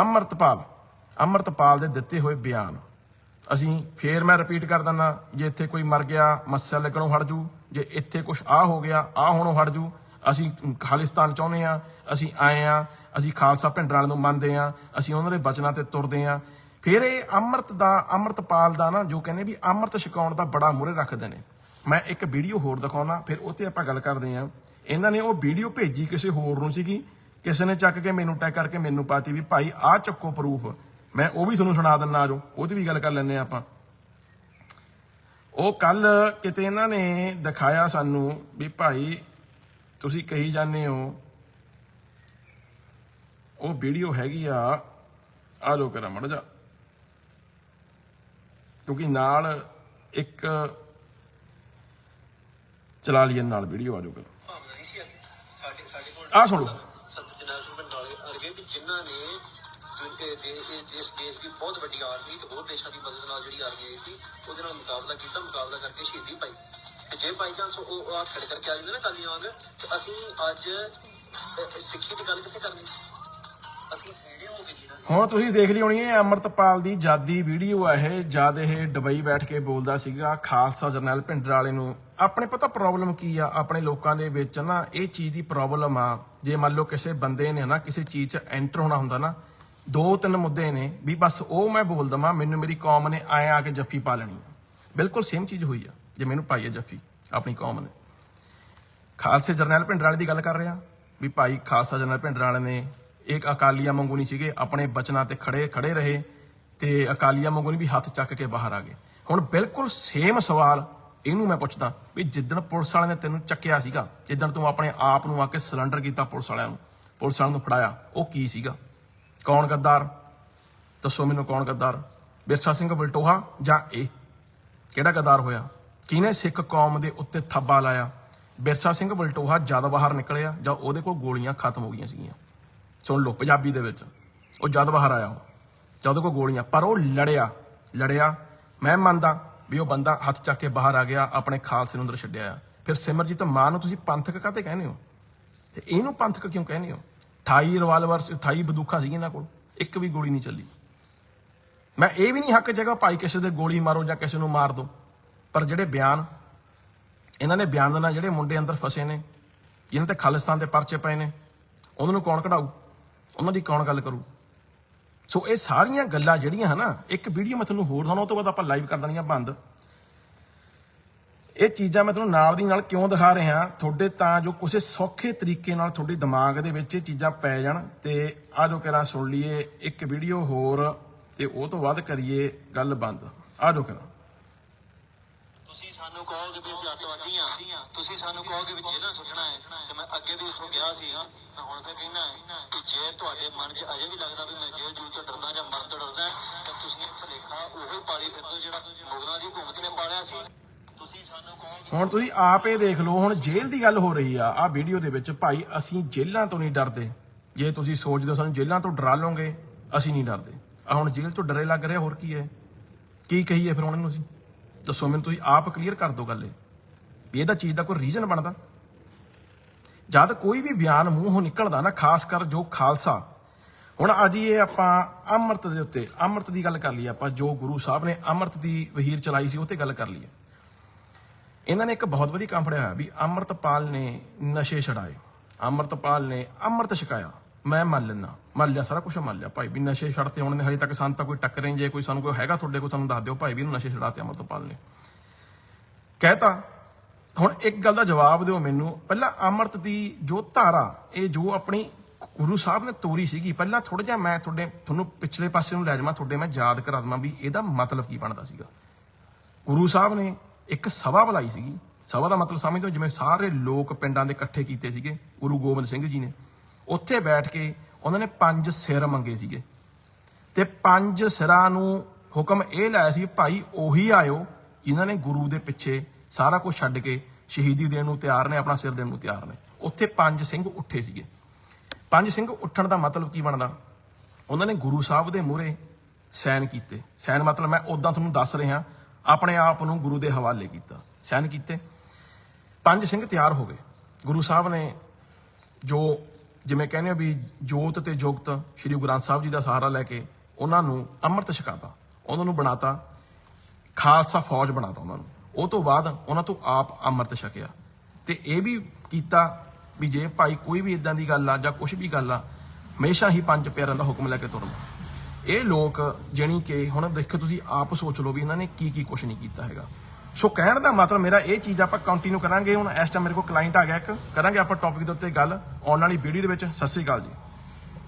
ਅਮਰਤਪਾਲ ਅਮਰਤਪਾਲ ਦੇ ਦਿੱਤੇ ਹੋਏ ਬਿਆਨ। ਅਸੀਂ ਫੇਰ ਮੈਂ ਰਿਪੀਟ ਕਰ ਦਿੰਦਾ, ਜੇ ਇੱਥੇ ਕੋਈ ਮਰ ਗਿਆ, ਮੱਸਿਆ ਲੱਗਣੋਂ ਹਟ ਜੂ। ਜੇ ਇੱਥੇ ਕੁਝ ਆ ਹੋ ਗਿਆ, ਆ ਹੋਣੋਂ ਹਟ ਜੂ। ਅਸੀਂ ਖਾਲਿਸਤਾਨ ਚਾਹੁੰਦੇ ਆ ਅਸੀਂ ਆਏ ਆ ਅਸੀਂ ਖਾਲਸਾ ਭਿੰਡਰਾਂ ਨੂੰ ਮੰਨਦੇ ਆ ਅਸੀਂ ਉਹਨਾਂ ਦੇ ਬਚਨਾਂ ਤੇ ਤੁਰਦੇ ਆ ਫਿਰ ਇਹ ਅੰਮ੍ਰਿਤ ਦਾ, ਅੰਮ੍ਰਿਤਪਾਲ ਦਾ ਨਾ, ਜੋ ਕਹਿੰਦੇ ਵੀ ਅੰਮ੍ਰਿਤ ਛਕਾਉਣ ਦਾ ਬੜਾ ਮੂਹਰੇ ਰੱਖਦੇ ਨੇ। ਮੈਂ ਇੱਕ ਵੀਡੀਓ ਹੋਰ ਦਿਖਾਉਣਾ, ਫਿਰ ਉਹ ਤੇ ਆਪਾਂ ਗੱਲ ਕਰਦੇ ਆ ਇਹਨਾਂ ਨੇ ਉਹ ਵੀਡੀਓ ਭੇਜੀ ਕਿਸੇ ਹੋਰ ਨੂੰ ਸੀਗੀ, ਕਿਸੇ ਨੇ ਚੱਕ ਕੇ ਮੈਨੂੰ ਟੈਗ ਕਰਕੇ ਮੈਨੂੰ ਪਾਤੀ ਵੀ ਭਾਈ ਆਹ ਚੱਕੋ ਪ੍ਰੂਫ ਮੈਂ ਉਹ ਵੀ ਤੁਹਾਨੂੰ ਸੁਣਾ ਦਿੰਨਾ ਆਜੋ ਉਹਦੀ ਵੀ ਗੱਲ ਕਰ ਲੈਂਦੇ ਆ ਆਪਾਂ। ਉਹ ਕੱਲ ਕਿਤੇ ਇਹਨਾਂ ਨੇ ਦਿਖਾਇਆ ਸਾਨੂੰ ਵੀ ਭਾਈ ਤੁਸੀਂ ਕਹੀ ਜਾਂਦੇ ਹੋ, ਉਹ ਵੀਡੀਓ ਹੈਗੀ ਆ ਆ ਜੋ ਕਰਾਂ ਮੜ ਜਾ। ਕਿਉਂਕਿ ਨਾਲ ਇੱਕ ਚਲਾ ਲਈਏ ਨਾਲ ਵੀਡੀਓ ਆ ਜੋ ਕਰ ਭਾਵਨਾ ਨਹੀਂ ਸੀ ਅੱਗੇ ਸਾਡੇ ਸਾਡੇ ਕੋਲ ਆਹ ਸੁਣ ਲਓ। ਸੰਤ ਜਨਰਲ ਸਿੰਘ ਬੰਡਾਲੇ ਅਰਗੇ ਵੀ ਜਿਨ੍ਹਾਂ ਨੇ ਦੁਨ- ਇਹ ਦੇ- ਇਹ ਜਿਸ ਦੇਸ਼ ਦੀ ਬਹੁਤ ਵੱਡੀ ਆਰਮੀ ਤੇ ਹੋਰ ਦੇਸ਼ਾਂ ਦੀ ਮਦਦ ਨਾਲ ਜਿਹੜੀ ਆਰਮੀ ਆਈ ਸੀ ਉਹਦੇ ਨਾਲ ਮੁਕਾਬਲਾ ਕੀਤਾ ਮੁਕਾਬਲਾ ਕਰਕੇ ਸ਼ਹੀਦੀ ਪਾਈ। ਤੇ ਜੇ ਬਾਈ ਚਾਂਸ ਉਹ ਆ ਖੜੇ ਕਰਕੇ ਆ ਜਾਂਦੇ ਨਾ ਕਾਲੀਆਂ ਵਾਂਗ ਤੇ ਅਸੀਂ ਅੱਜ ਸਿੱਖੀ ਦੀ ਗੱਲ ਕਿੱਥੇ ਕਰਨੀ? ਅਸੀਂ ਦੇ ਹੁਣ ਤੁਸੀਂ ਦੇਖ ਲਈ ਹੋਣੀ ਹੈ ਅਮਰਤਪਾਲ ਦੀ ਜਾਦੀ ਵੀਡੀਓ ਆ ਇਹ। ਜਦ ਇਹ ਦੁਬਈ ਬੈਠ ਕੇ ਬੋਲਦਾ ਸੀਗਾ, ਖਾਲਸਾ ਜਰਨੈਲ ਭਿੰਡਰ ਵਾਲੇ ਨੂੰ, ਆਪਣੇ ਪਤਾ ਪ੍ਰੋਬਲਮ ਕੀ ਆ? ਆਪਣੇ ਲੋਕਾਂ ਦੇ ਵਿੱਚ ਨਾ ਇਹ ਚੀਜ਼ ਦੀ ਪ੍ਰੋਬਲਮ ਆ। ਜੇ ਮੰਨ ਲਓ ਕਿਸੇ ਬੰਦੇ ਨੇ ਨਾ ਕਿਸੇ ਚੀਜ਼ 'ਚ ਐਂਟਰ ਹੋਣਾ ਹੁੰਦਾ ਨਾ, ਦੋ ਤਿੰਨ ਮੁੱਦੇ ਨੇ ਵੀ ਬਸ ਉਹ ਮੈਂ ਬੋਲ ਦਵਾਂ, ਮੈਨੂੰ ਮੇਰੀ ਕੌਮ ਨੇ ਆਏ ਆ ਕੇ ਜੱਫੀ ਪਾ ਲੈਣੀ ਬਿਲਕੁਲ ਸੇਮ ਚੀਜ਼ ਹੋਈ ਆ, ਜੇ ਮੈਨੂੰ ਪਾਈ ਆ ਜੱਫੀ, ਆਪਣੀ ਕੌਮ ਨੇ। ਖਾਲਸੇ ਜਰਨੈਲ ਭਿੰਡਰ ਵਾਲੇ ਦੀ ਗੱਲ ਕਰ ਰਿਹਾ ਵੀ ਭਾਈ ਖਾਲਸਾ ਜਰਨੈਲ ਭਿੰਡਰ ਵਾਲੇ ਨੇ ਇੱਕ ਅਕਾਲੀਆਂ ਵਾਂਗੂ ਨਹੀਂ ਸੀਗੇ, ਆਪਣੇ ਬਚਨਾਂ ਤੇ ਖੜੇ ਖੜੇ ਰਹੇ ਤੇ ਅਕਾਲੀਆਂ ਵਾਂਗੂ ਨਹੀਂ ਵੀ ਹੱਥ ਚੱਕ ਕੇ ਬਾਹਰ ਆ ਗਏ। ਹੁਣ ਬਿਲਕੁਲ ਸੇਮ ਸਵਾਲ ਇਹਨੂੰ ਮੈਂ ਪੁੱਛਦਾ ਵੀ ਜਿੱਦਣ ਪੁਲਿਸ ਵਾਲਿਆਂ ਨੇ ਤੈਨੂੰ ਚੱਕਿਆ ਸੀਗਾ, ਜਿੱਦਣ ਤੂੰ ਆਪਣੇ ਆਪ ਨੂੰ ਆ ਕੇ ਸਿਲੰਡਰ ਕੀਤਾ ਪੁਲਿਸ ਵਾਲਿਆਂ ਨੂੰ, ਪੁਲਿਸ ਵਾਲਿਆਂ ਨੂੰ ਫੜਾਇਆ, ਉਹ ਕੀ ਸੀਗਾ? ਕੌਣ ਗੱਦਾਰ? ਦੱਸੋ ਮੈਨੂੰ ਕੌਣ ਗੱਦਾਰ? ਬਿਰਸਾ ਸਿੰਘ ਬਲਟੋਹਾ ਜਾਂ ਇਹ? ਕਿਹੜਾ ਗੱਦਾਰ ਹੋਇਆ? ਕਿਹਨੇ ਸਿੱਖ ਕੌਮ ਦੇ ਉੱਤੇ ਥੱਬਾ ਲਾਇਆ? ਬਿਰਸਾ ਸਿੰਘ ਬਲਟੋਹਾ ਜਦ ਬਾਹਰ ਨਿਕਲਿਆ ਜਾਂ ਉਹਦੇ ਕੋਲ ਗੋਲੀਆਂ ਖਤਮ ਹੋ ਗਈਆਂ ਸੀਗੀਆਂ? ਸੁਣ ਲਓ, ਪੰਜਾਬੀ ਦੇ ਵਿੱਚ। ਉਹ ਜਦ ਬਾਹਰ ਆਇਆ ਉਹ, ਜਦ ਉਹਦੇ ਗੋਲੀਆਂ, ਪਰ ਉਹ ਲੜਿਆ ਲੜਿਆ। ਮੈਂ ਮੰਨਦਾ ਵੀ ਉਹ ਬੰਦਾ ਹੱਥ ਚੱਕ ਕੇ ਬਾਹਰ ਆ ਗਿਆ, ਆਪਣੇ ਖਾਲਸੇ ਨੂੰ ਅੰਦਰ ਛੱਡਿਆ ਆ। ਫਿਰ ਸਿਮਰਜੀਤ ਮਾਨ ਨੂੰ ਤੁਸੀਂ ਪੰਥਕ ਕਾਤੇ ਕਹਿੰਦੇ ਹੋ? ਤੇ ਇਹਨੂੰ ਪੰਥਕ ਕਿਉਂ ਕਹਿੰਦੇ ਹੋ? 28 ਰਿਵਾਲਵਰ 28 ਬੰਦੂਕਾਂ ਸੀ ਇਹਨਾਂ ਕੋਲ, ਇੱਕ ਵੀ ਗੋਲੀ ਨਹੀਂ ਚੱਲੀ। ਮੈਂ ਇਹ ਵੀ ਨਹੀਂ ਹੱਕ ਜਗ੍ਹਾ ਭਾਈ ਕਿਸੇ ਦੇ ਗੋਲੀ ਮਾਰੋ ਜਾਂ ਕਿਸੇ ਨੂੰ ਮਾਰ ਦਿਓ ਪਰ ਜਿਹੜੇ ਬਿਆਨ, ਇਹਨਾਂ ਨੇ ਬਿਆਨ ਦੇ ਨਾਲ ਜਿਹੜੇ ਮੁੰਡੇ ਅੰਦਰ ਫਸੇ ਨੇ ਜਿਨ੍ਹਾਂ ਤੇ ਖਾਲਿਸਤਾਨ ਦੇ ਪਰਚੇ ਪਏ ਨੇ, ਉਹਨਾਂ ਨੂੰ ਕੌਣ ਕਢਾਊ? ਉਹਨਾਂ ਦੀ ਕੌਣ ਗੱਲ ਕਰੂ? ਸੋ ਇਹ ਸਾਰੀਆਂ ਗੱਲਾਂ ਜਿਹੜੀਆਂ ਹਨਾ ਇੱਕ ਵੀਡੀਓ ਮੈਂ ਤੁਹਾਨੂੰ ਹੋਰ ਉਹ ਤੋਂ ਬਾਅਦ ਆਪਾਂ ਲਾਈਵ ਕਰ ਦੇਣੀਆਂ ਬੰਦ। ਇਹ ਚੀਜ਼ਾਂ ਮੈਂ ਤੁਹਾਨੂੰ ਨਾਲ ਦੀ ਨਾਲ ਕਿਉਂ ਦਿਖਾ ਰਿਹਾ? ਤੁਹਾਡੇ ਤਾਂ ਜੋ ਕਿਸੇ ਸੌਖੇ ਤਰੀਕੇ ਨਾਲ ਤੁਹਾਡੇ ਦਿਮਾਗ ਦੇ ਵਿੱਚ ਇਹ ਚੀਜ਼ਾਂ ਪੈ ਜਾਣ ਤੇ ਆ ਜੋ ਕਿਹੜਾ ਸੁਣ ਲਈਏ, ਇੱਕ ਵੀਡੀਓ ਹੋਰ ਤੇ ਉਹ ਤੋਂ ਬਾਅਦ ਕਰੀਏ ਗੱਲ ਬੰਦ। ਆ ਜੋ ਕਿਹੜਾ ਸਾਨੂੰ ਕਹੋਗੇ ਵੀ ਅਸੀਂ ਅੱਤਵਾਦੀ ਆ ਤੁਸੀਂ ਸਾਨੂੰ ਕਹੋਗੇ ਵੀ ਜੇਲ੍ਹਾਂ ਸੁੱਟਣਾ ਹੈ। ਤੇ ਮੈਂ ਅੱਗੇ ਵੀ ਇਸ ਨੂੰ ਸੀ, ਮੈਂ ਹੁਣ ਫਿਰ ਕਹਿਣਾ ਹੈ ਕਿ ਜੇ ਤੁਹਾਡੇ ਮਨ 'ਚ ਅਜੇ ਵੀ ਲੱਗਦਾ ਵੀ ਮੈਂ ਜੇਲ੍ਹ ਜੂਲ ਤੋਂ ਡਰਦਾ ਜਾਂ ਮਰਨ ਤੋਂ ਡਰਦਾ ਤਾਂ ਤੁਸੀਂ ਭਲੇਖਾ ਉਹੀ ਪਾਲੀ ਫਿਰਦੇ ਜਿਹੜਾ ਮੁਗਲਾਂ ਦੀ ਹਕੂਮਤ ਨੇ ਪਾਲਿਆ ਸੀ। ਹੁਣ ਤੁਸੀਂ ਆਪ ਇਹ ਦੇਖ ਲਓ, ਹੁਣ ਜੇਲ੍ਹ ਦੀ ਗੱਲ ਹੋ ਰਹੀ ਆ। ਆ ਵੀਡੀਓ ਦੇ ਵਿੱਚ ਭਾਈ, ਅਸੀਂ ਜੇਲ੍ਹਾਂ ਤੋਂ ਨਹੀਂ ਡਰਦੇ। ਜੇ ਤੁਸੀਂ ਸੋਚਦੇ ਹੋ ਸਾਨੂੰ ਜੇਲ੍ਹਾਂ ਤੋਂ ਡਰਾ ਲਓਗੇ, ਅਸੀਂ ਨਹੀਂ ਡਰਦੇ। ਆ ਹੁਣ ਜੇਲ੍ਹ ਤੋਂ ਡਰੇ ਲੱਗ ਰਿਹਾ, ਹੋਰ ਕੀ ਹੈ? ਕੀ ਕਹੀਏ ਫਿਰ ਉਹਨਾਂ ਨੂੰ ਅਸੀਂ? ਦੱਸੋ ਮੈਨੂੰ ਤੁਸੀਂ ਆਪ ਕਲੀਅਰ ਕਰ ਦਿਓ ਗੱਲ ਇਹ, ਵੀ ਇਹਦਾ ਚੀਜ਼ ਦਾ ਕੋਈ ਰੀਜ਼ਨ ਬਣਦਾ? ਜਦ ਕੋਈ ਵੀ ਬਿਆਨ ਮੂੰਹੋਂ ਨਿਕਲਦਾ ਨਾ, ਖਾਸ ਕਰ ਜੋ ਖਾਲਸਾ। ਹੁਣ ਅੱਜ ਇਹ ਆਪਾਂ ਅੰਮ੍ਰਿਤ ਦੇ ਉੱਤੇ, ਅੰਮ੍ਰਿਤ ਦੀ ਗੱਲ ਕਰ ਲਈ ਆਪਾਂ, ਜੋ ਗੁਰੂ ਸਾਹਿਬ ਨੇ ਅੰਮ੍ਰਿਤ ਦੀ ਵਹੀਰ ਚਲਾਈ ਸੀ, ਉਹ ਤੇ ਗੱਲ ਕਰ ਲਈ ਇਹਨਾਂ ਨੇ ਇੱਕ ਬਹੁਤ ਵਧੀਆ ਕੰਮ ਫੜਿਆ ਵੀ ਅੰਮ੍ਰਿਤਪਾਲ ਨੇ ਨਸ਼ੇ ਛਡਾਏ, ਅੰਮ੍ਰਿਤਪਾਲ ਨੇ ਅੰਮ੍ਰਿਤ ਛਕਾਇਆ। ਮੈਂ ਮੰਨ ਲੈਣਾ ਮੰਨ ਲਿਆ ਸਾਰਾ ਕੁਝ ਮੰਨ ਲਿਆ ਭਾਈ ਵੀ ਨਸ਼ੇ ਛੱਡਤੇ ਹੁਣ ਨੇ, ਹਜੇ ਤੱਕ ਸਾਨੂੰ ਤਾਂ ਕੋਈ ਟੱਕਰੇ ਜੇ ਕੋਈ ਸਾਨੂੰ ਕੋਈ ਹੈਗਾ ਤੁਹਾਡੇ ਕੋਲ, ਸਾਨੂੰ ਦੱਸ ਦਿਓ ਭਾਈ ਵੀ ਇਹਨੂੰ ਨਸ਼ੇ ਛਡਾਤੇ ਅੰਮ੍ਰਿਤਪਾਲ ਨੇ। ਕਹਿਤਾ, ਹੁਣ ਇੱਕ ਗੱਲ ਦਾ ਜਵਾਬ ਦਿਓ ਮੈਨੂੰ। ਪਹਿਲਾਂ ਅੰਮ੍ਰਿਤ ਦੀ ਜੋ ਧਾਰਾ, ਇਹ ਜੋ ਆਪਣੀ ਗੁਰੂ ਸਾਹਿਬ ਨੇ ਤੋਰੀ ਸੀਗੀ, ਪਹਿਲਾਂ ਥੋੜਾ ਜਿਹਾ ਮੈਂ ਤੁਹਾਡੇ, ਤੁਹਾਨੂੰ ਪਿਛਲੇ ਪਾਸੇ ਨੂੰ ਲੈ ਜਾਵਾਂ, ਤੁਹਾਡੇ ਮੈਂ ਯਾਦ ਕਰਾ ਦਵਾਂ ਵੀ ਇਹਦਾ ਮਤਲਬ ਕੀ ਬਣਦਾ ਸੀਗਾ। ਗੁਰੂ ਸਾਹਿਬ ਨੇ ਇੱਕ ਸਭਾ ਬੁਲਾਈ ਸੀਗੀ। ਸਭਾ ਦਾ ਮਤਲਬ ਸਮਝਦੇ ਹੋ, ਜਿਵੇਂ ਸਾਰੇ ਲੋਕ ਪਿੰਡਾਂ ਦੇ ਇਕੱਠੇ ਕੀਤੇ ਸੀਗੇ, ਗੁਰੂ ਗੋਬਿੰਦ ਸਿੰਘ ਜੀ ਨੇ। ਉੱਥੇ ਬੈਠ ਕੇ ਉਹਨਾਂ ਨੇ ਪੰਜ ਸਿਰ ਮੰਗੇ ਸੀਗੇ। ਤੇ ਪੰਜ ਸਿਰਾਂ ਨੂੰ ਹੁਕਮ ਇਹ ਲਾਇਆ ਸੀ ਭਾਈ ਉਹੀ ਆਇਓ ਜਿਨ੍ਹਾਂ ਨੇ ਗੁਰੂ ਦੇ ਪਿੱਛੇ ਸਾਰਾ ਕੁਝ ਛੱਡ ਕੇ ਸ਼ਹੀਦੀ ਦੇਣ ਨੂੰ ਤਿਆਰ ਨੇ, ਆਪਣਾ ਸਿਰ ਦੇਣ ਨੂੰ ਤਿਆਰ ਨੇ। ਉੱਥੇ ਪੰਜ ਸਿੰਘ ਉੱਠੇ ਸੀਗੇ। ਪੰਜ ਸਿੰਘ ਉੱਠਣ ਦਾ ਮਤਲਬ ਕੀ ਬਣਦਾ? ਉਹਨਾਂ ਨੇ ਗੁਰੂ ਸਾਹਿਬ ਦੇ ਮੂਹਰੇ ਸੈਨ ਕੀਤੇ। ਸੈਨ ਮਤਲਬ ਮੈਂ ਉਦਾਂ ਤੁਹਾਨੂੰ ਦੱਸ ਰਿਹਾ, ਆਪਣੇ ਆਪ ਨੂੰ ਗੁਰੂ ਦੇ ਹਵਾਲੇ ਕੀਤਾ। ਸੈਨ ਕੀਤੇ। ਪੰਜ ਸਿੰਘ ਤਿਆਰ ਹੋ ਗਏ। ਗੁਰੂ ਸਾਹਿਬ ਨੇ ਜੋ ਜਿਵੇਂ ਕਹਿੰਦੇ ਆ ਵੀ ਜੋਤ ਤੇ ਜੋਗਤ ਸ੍ਰੀ ਗੁਰੂ ਗ੍ਰੰਥ ਸਾਹਿਬ ਜੀ ਦਾ ਸਹਾਰਾ ਲੈ ਕੇ ਉਹਨਾਂ ਨੂੰ ਅੰਮ੍ਰਿਤ ਛਕਾਤਾ, ਉਹਨਾਂ ਨੂੰ ਬਣਾਤਾ, ਖਾਲਸਾ ਫੌਜ ਬਣਾਤਾ ਉਹਨਾਂ ਨੂੰ। ਉਹ ਤੋਂ ਬਾਅਦ ਉਹਨਾਂ ਤੋਂ ਆਪ ਅੰਮ੍ਰਿਤ ਛਕਿਆ। ਤੇ ਇਹ ਵੀ ਕੀਤਾ ਵੀ ਜੇ ਭਾਈ ਕੋਈ ਵੀ ਇਦਾਂ ਦੀ ਗੱਲ ਆ ਜਾਂ ਕੁਝ ਵੀ ਗੱਲ ਆ, ਹਮੇਸ਼ਾ ਹੀ ਪੰਜ ਪਿਆਰਿਆਂ ਦਾ ਹੁਕਮ ਲੈ ਕੇ ਤੁਰਨਾ। ਇਹ ਲੋਕ ਜਣੀ ਕਿ ਹੁਣ ਦੇਖੋ ਤੁਸੀਂ ਆਪ ਸੋਚ ਲਓ ਵੀ ਇਹਨਾਂ ਨੇ ਕੀ ਕੀ ਕੁਝ ਨਹੀਂ ਕੀਤਾ ਹੈਗਾ। ਸੋ ਕਹਿਣ ਦਾ ਮਤਲਬ ਮੇਰਾ ਇਹ ਚੀਜ਼ ਆਪਾਂ ਕੰਟੀਨਿਊ ਕਰਾਂਗੇ ਹੁਣ। ਇਸ ਟਾਈਮ ਮੇਰੇ ਕੋਲ ਕਲਾਇੰਟ ਆ ਗਿਆ ਇੱਕ। ਕਰਾਂਗੇ ਆਪਾਂ ਟੌਪਿਕ ਦੇ ਉੱਤੇ ਗੱਲ। ਆਉਣ ਵਾਲੀ ਵੀਡੀਓ ਦੇ ਵਿੱਚ। ਸਤਿ ਸ੍ਰੀ ਅਕਾਲ ਜੀ।